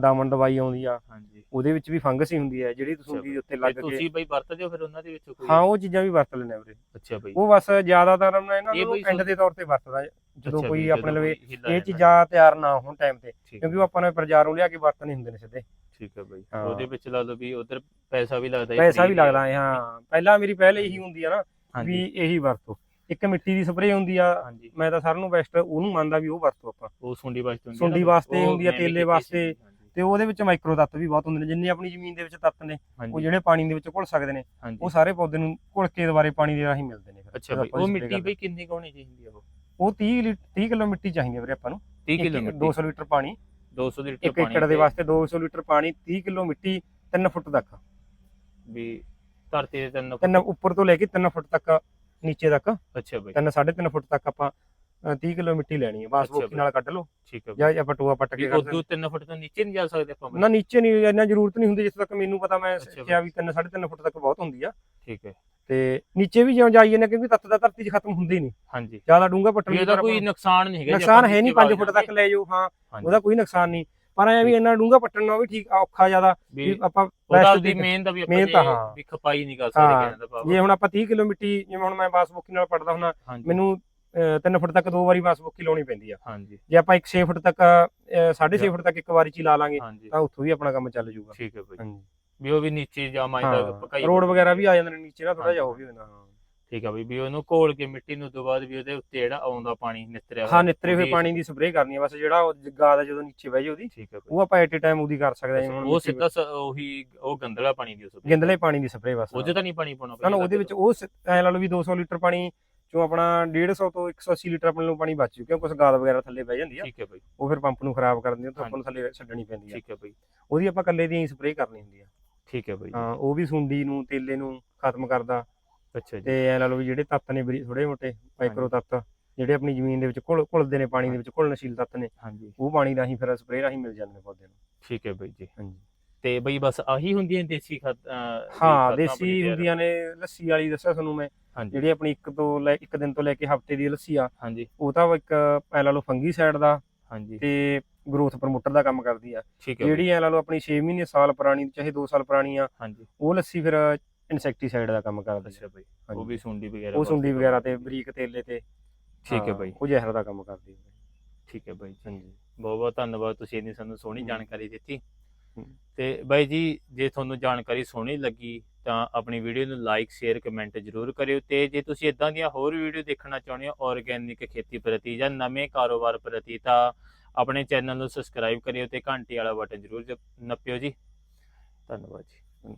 ਦਾਮਨ ਦਵਾਈ ਆਉਂਦੀ ਆ ਹਾਂਜੀ। ਉਹਦੇ ਵਿੱਚ ਵੀ ਫੰਗਸ ਹੀ ਹੁੰਦੀ ਆ ਜਿਹੜੀ ਸੁੰਡੀ। ਦੇ ਉੱਤੇ ਲੱਗ ਕੇ ਤੁਸੀਂ ਬਈ ਵਰਤਦੇ ਹੋ ਫਿਰ ਉਹਨਾਂ ਦੇ ਵਿੱਚੋਂ ਕੋਈ? ਹਾਂ ਉਹ ਚੀਜ਼ਾਂ ਵੀ ਵਰਤ ਆ ਵੀਰੇ। ਅੱਛਾ ਬਈ। ਉਹ ਬਸ ਜ਼ਿਆਦਾਤਰ ਮੈਂ ਇਹਨਾਂ ਇਹ ਨੂੰ ਐਂਡ ਦੇ ਤੌਰ ਤੇ ਵਰਤਦਾ ਜਦੋਂ ਕੋਈ ਆਪਣੇ ਲਵੇ ਇਹ। ਚੀਜ਼ਾਂ ਤਿਆਰ ਨਾ ਹੋਣ ਟਾਈਮ ਤੇ ਕਿਉਂਕਿ ਉਹ ਆਪਾਂ ਨੇ ਬਾਜ਼ਾਰੋਂ ਲਿਆ ਕੇ ਵਰਤਨੇ ਹੁੰਦੇ ਨੇ ਸਿੱਧੇ। ਠੀਕ ਹੈ ਬਈ। ਹਾਂ। ਉਹਦੇ ਵਿੱਚ ਲਾ ਲਓ ਵੀ ਉਧਰ ਪੈਸਾ ਵੀ ਲੱਗਦਾ ਹੈ, ਪੈਸਾ ਵੀ ਲੱਗਦਾ ਹੈ। ਹਾਂ ਪਹਿਲਾਂ ਮੇਰੀ ਪਹਿਲੇ ਇਹੀ ਹੁੰਦੀ ਆ ਨਾ ਵੀ ਇਹੀ ਵਰਤੋ। ਇੱਕ ਮਿੱਟੀ ਦੀ ਸਪਰੇਅ ਹੁੰਦੀ ਆ ਹਾਂਜੀ। ਮੈਂ ਤਾਂ ਸਾਰਿਆਂ ਨੂੰ ਬੈਸਟ ਉਹਨੂੰ ਮੰਨਦਾ ਵੀ ਉਹ ਵਰਤੋ ਆਪਾਂ। ਉਹ ਸੁੰਡੀ ਵਾਸਤੇ ਹੁੰਦੀ ਸੁੰਡੀ ਵਾਸਤੇ ਹੁੰਦੀ ਆ, ਤੇਲੇ ਵਾਸਤੇ। ਤੇ ਉਹਦੇ ਵਿੱਚ ਮਾਈਕਰੋ ਤੱਤ ਵੀ ਬਹੁਤ ਹੁੰਦੇ ਨੇ ਜਿੰਨੇ ਆਪਣੀ ਜ਼ਮੀਨ ਦੇ ਵਿੱਚ ਤੱਤ ਨੇ ਉਹ ਜਿਹੜੇ ਪਾਣੀ ਦੇ ਵਿੱਚ ਘੁਲ ਸਕਦੇ ਨੇ ਉਹ ਸਾਰੇ ਪੌਦੇ ਨੂੰ ਘੁਲ ਕੇ ਦੁਬਾਰੇ ਪਾਣੀ ਦੇ ਰਾਹੀਂ ਮਿਲਦੇ ਨੇ ਅੱਛਾ ਬਈ ਉਹ ਮਿੱਟੀ। ਬਈ ਕਿੰਨੀ ਕੁ ਹੋਣੀ ਚਾਹੀਦੀ ਹੈ ਉਹ? ਉਹ 30 ਲੀ- 30 ਕਿਲੋ ਮਿੱਟੀ ਚਾਹੀਦੀ ਵੀਰੇ ਆਪਾਂ ਨੂੰ। 30 ਕਿਲੋ ਇੱਕ- ਮਿੱਟੀ 200 ਲੀਟਰ ਪਾਣੀ। 200 ਲੀਟਰ ਇੱਕ ਪਾਣੀ ਏਕੜ ਦੇ ਵਾਸਤੇ 200 ਲੀਟਰ ਪਾਣੀ 30 ਕਿਲੋ ਮਿੱਟੀ 3 ਫੁੱਟ ਤੱਕ। ਵੀ ਧਰਤੀ ਦੇ ਤਿੰਨ ਤਿੰਨ ਉੱਪਰ ਤੋਂ ਲੈ ਕੇ 3 ਫੁੱਟ ਤੱਕ ਨੀਚੇ ਤੱਕ। ਅੱਛਾ ਬਈ। 3 3.5 ਫੁੱਟ ਤੱਕ ਆਪਾਂ ਅ, 30 ਕਿਲੋ ਮਿੱਟੀ ਲੈਣੀ ਹੈ। ਬਾਸ ਬੋਕੀ। ਨਾਲ ਕੱਢ ਲਓ। ਠੀਕ ਹੈ ਜਾਂ ਆਪਾਂ ਟੋਆ ਪੱਟ ਕੇ ਕੱਢ ਉਦੋਂ 3 ਫੁੱਟ ਤੋਂ ਨੀਚੇ ਨਹੀਂ ਜਾ ਸਕਦੇ ਆਪਾਂ? ਨਾ ਨੀਚੇ ਨਹੀਂ ਇੰਨਾ ਜ਼ਰੂਰਤ ਨਹੀਂ ਹੁੰਦੀ ਜਿੱਥੇ ਤੱਕ ਮੈਨੂੰ ਪਤਾ ਮੈਂ ਸਿੱਖਿਆ ਵੀ 3 3.5 ਫੁੱਟ ਤੱਕ ਬਹੁਤ ਹੁੰਦੀ ਆ। ਠੀਕ ਹੈ। ਤੇ ਨੀਚੇ ਵੀ ਜਿਉਂ ਜਾਈਏ ਨਾ ਕਿਉਂਕਿ ਤੱਤ ਦਾ ਧਰਤੀ 'ਚ ਖਤਮ ਹੁੰਦੀ ਨਹੀਂ। ਹਾਂਜੀ। ਜ਼ਿਆਦਾ ਡੂੰਘਾ ਪੱਟਣ ਦੀ ਕੋਈ ਨੁਕਸਾਨ ਨਹੀਂ ਹੈਗਾ ਨੁਕਸਾਨ ਹੈ ਨਹੀਂ ਨੀਚੇ 5 ਵਗ ਫੁੱਟ ਤੱਕ। ਲੈ ਜਾਓ ਹਾਂ। ਉਹਦਾ ਕੋਈ ਨੁਕਸਾਨ ਨਹੀਂ। ਪਰ ਐ ਵੀ ਇੰਨਾ ਡੂੰਘਾ ਪੱਟਣ ਨਾਲ ਵੀ ਠੀਕ ਔਖਾ ਜ਼ਿਆਦਾ ਵੀ ਆਪਾਂ best ਦੀ ਮੇਨ ਦਾ ਵੀ ਆਪਾਂ ਮਿਹਨਤ ਹਾਂ। ਵੀ ਖਪਾਈ ਨਹੀਂ ਕਰ ਹਾਂ। ਸਕਦੇ ਦਾ ਜੇ ਹੁਣ ਆਪਾਂ 30 ਕਿਲੋ ਮਿੱਟੀ ਜਿਵੇਂ ਹੁਣ ਮੈਂ ਬਾਸਬੋਕੀ ਨਾਲ ਹੁੰਦਾ ਹਾਂਜੀ। ਮੈਨੂੰ 3 ਫੁੱਟ ਤੱਕ ਦੋ ਵਾਰੀ ਬਾਸਬੋਕੀ ਲਾਉਣੀ ਪੈਂਦੀ ਆ। ਹਾਂਜੀ। ਜੇ ਆਪਾਂ 1 6 ਫੁੱਟ ਤੱਕ 6.5 ਫੁੱਟ ਤੱਕ ਇੱਕ ਵਾਰੀ ਚ ਹੀ ਲਾ ਲਾਂਗੇ ਤਾਂ ਉੱਥੋਂ ਵੀ ਆਪਣਾ ਕੰਮ ਚੱਲ ਜਾਊਗਾ। ਠੀਕ ਹੈ ਬਈ। ਵੀ ਉਹ ਵੀ ਨੀਚੇ ਜਾਂ ਮਾਈ ਦਾ ਪਕਾਈ ਹਾਂ ਰੋਡ ਵਗੈਰਾ ਵੀ ਆ ਜਾਂਦੇ ਨੇ ਨੀਚੇ ਨਾ ਥੋੜਾ ਜਿਹਾ ਉਹ ਵੀ ਹੁੰਦਾ ਹਾਂ। ਠੀਕ ਬਈ ਵੀ ਉਹਨੂੰ ਘੋਲ ਕੇ ਮਿੱਟੀ ਨੂੰ ਤੋਂ ਬਾਅਦ ਵੀ ਉਹਦੇ ਉੱਤੇ ਜਿਹੜਾ ਆਉਂਦਾ ਪਾਣੀ ਨਿਤਰਿਆ ਹਾਂ ਨਿੱਤਰੇ ਹੋਏ ਪਾਣੀ ਦੀ ਸਪਰੇਅ ਕਰਨੀ ਆ ਬਸ ਜਿਹੜਾ ਉਹ ਗਾ ਦਾ ਜਦੋਂ ਨੀਚੇ ਬਹਿ ਉਹਦੀ ਠੀਕ ਬਈ। ਉਹ ਆਪਾਂ ਐਟ ਏ ਟਾਈਮ ਉਹਦੀ ਕਰ ਸਕਦੇ ਜਿਵੇਂ ਉਹ ਸਿੱਧਾ ਉਹੀ ਉਹ ਗੰਦਲਾ ਪਾਣੀ ਦੀ ਉਸ ਗਿੰਦਲੇ ਪਾਣੀ ਦੀ ਸਪਰੇਅ ਬਸ ਉਹਦੇ ਤਾਂ ਨਹੀਂ ਪਾਣੀ ਪਾਉਣਾ ਨਾ ਨਾ ਉਹਦੇ ਵਿੱਚ ਉਹ ਐਂ ਲਾ ਲਓ ਵੀ 200 ਲੀਟਰ ਪਾਣੀ ਚੋਂ ਆਪਣਾ 150 ਤੋਂ 180 ਲੀਟਰ ਆਪਣੇ ਨੂੰ ਪਾਣੀ ਬਚ ਜੂ ਕਿਉਂਕਿ ਕੁਝ ਗਾਦ ਵਗੈਰਾ ਥੱਲੇ ਬਹਿ ਜਾਂਦੀ ਆ ਠੀਕ ਹੈ ਬਈ। ਉਹ ਫਿਰ ਪੰਪ ਨੂੰ ਖਰਾਬ ਕਰ ਦਿੰਦੀ ਆ ਤਾਂ ਆਪਾਂ ਨੂੰ ਥੱਲੇ ਛੱਡਣੀ ਪੈਂਦੀ ਆ। ਠੀਕ ਹੈ ਬਈ। ਉਹਦੀ ਆਪਾਂ ਕੱਲੇ ਦੀ ਸਪਰੇਅ ਕਰਨੀ ਹੁੰਦੀ ਆ। ਠੀਕ ਹੈ ਬਈ। ਹਾਂ ਉਹ ਵੀ ਸੁੰਡੀ ਨੂੰ ਤੇਲੇ ਨੂੰ ਖਤਮ ਕਰਦਾ ਅੱਛਾ ਜੀ। ਤੇ ਐ ਲਾ ਲਓ ਵੀ ਜਿਹੜੇ ਤੱਤ ਨੇ ਥੋੜੇ ਮੋਟੇ ਮਾਈਕਰੋ ਤੱਤ ਜਿਹੜੇ ਆਪਣੀ ਜ਼ਮੀਨ ਦੇ ਵਿੱਚ ਘੁਲ ਘੁਲਦੇ ਨੇ ਪਾਣੀ ਦੇ ਵਿੱਚ ਘੁਲਣਸ਼ੀਲ ਤੱਤ ਨੇ ਹਾਂਜੀ। ਉਹ ਪਾਣੀ ਰਾਹੀਂ ਫਿਰ ਸਪਰੇਅ ਰਾਹੀਂ ਮਿਲ ਜਾਂਦੇ ਨੇ ਪੌਦੇ ਨੂੰ। ਠੀਕ ਹੈ ਬਈ ਜੀ। ਹਾਂਜੀ। ਤੇ ਬਈ ਬਸ ਆਹੀ ਹੁੰਦੀਆਂ ਦੇਸੀ ਖਾਦ ਹਾਂ ਦੇਸੀ ਹੁੰਦੀਆਂ ਨੇ ਲੱਸੀ ਵਾਲੀ ਦੱਸਿਆ ਤੁਹਾਨੂੰ ਮੈਂ। ਜਿਹੜੀ ਆਪਣੀ ਇੱਕ ਤੋਂ ਲੈ ਇੱਕ ਦਿਨ ਤੋਂ ਲੈ ਕੇ ਹਫ਼ਤੇ ਦੀ ਲੱਸੀ ਆ ਹਾਂਜੀ। ਉਹ ਤਾਂ ਇੱਕ ਐ ਲਾ ਲਓ ਫੰਗੀ ਸਾਈਡ ਦਾ ਹਾਂਜੀ। ਤੇ ਗਰੋਥ ਪ੍ਰਮੋਟਰ ਦਾ ਕੰਮ ਕਰਦੀ ਆ। ਜਿਹੜੀ ਐ ਲਾ ਲਓ ਆਪਣੀ 6 ਮਹੀਨੇ ਸਾਲ ਪੁਰਾਣੀ ਚਾਹੇ 2 ਸਾਲ ਪੁਰਾਣੀ ਆ ਹਾਂਜੀ। ਉਹ ਲੱਸੀ ਫਿਰ ਇਨਸੈਕਟੀਸਾਈਡ ਦਾ ਕੰਮ ਕਰਦੀ ਆ ਅੱਛਾ ਬਈ ਉਹ। ਵੀ ਸੁੰਡੀ ਵਗੈਰਾ ਉਹ ਸੁੰਡੀ ਵਗੈਰਾ ਤੇ। ਬਰੀਕ ਤੇਲੇ ਤੇ ਠੀਕ ਹੈ ਹਾਂ, ਬਈ। ਉਹ ਜ਼ਹਿਰ ਦਾ ਕੰਮ ਕਰਦੀ ਹੈ ਠੀਕ ਹੈ ਬਾਈ ਹਾਂਜੀ। ਬਹੁਤ ਬਹੁਤ ਧੰਨਵਾਦ ਤੁਸੀਂ ਇੰਨੀ ਸਾਨੂੰ ਸੋਹਣੀ। ਜਾਣਕਾਰੀ ਦਿੱਤੀ। ਤੇ ਬਾਈ ਜੀ ਜੇ ਤੁਹਾਨੂੰ ਜਾਣਕਾਰੀ ਸੋਹਣੀ ਲੱਗੀ ਤਾਂ ਆਪਣੀ ਵੀਡੀਓ ਨੂੰ ਲਾਈਕ ਸ਼ੇਅਰ ਕਮੈਂਟ ਜ਼ਰੂਰ ਕਰਿਓ ਤੇ ਜੇ ਤੁਸੀਂ ਇਦਾਂ ਦੀਆਂ ਹੋਰ ਵੀਡੀਓ ਦੇਖਣਾ ਚਾਹੁੰਦੇ ਹੋ ਆਰਗੈਨਿਕ ਖੇਤੀ ਪ੍ਰਤੀ ਜਾਂ ਨਵੇਂ ਕਾਰੋਬਾਰ ਪ੍ਰਤੀ ਤਾਂ ਆਪਣੇ ਚੈਨਲ ਨੂੰ ਸਬਸਕ੍ਰਾਈਬ ਕਰਿਓ ਤੇ ਘੰਟੀ ਵਾਲਾ ਬਟਨ ਜ਼ਰੂਰ ਨੱਪਿਓ ਜੀ। ਧੰਨਵਾਦ ਜੀ।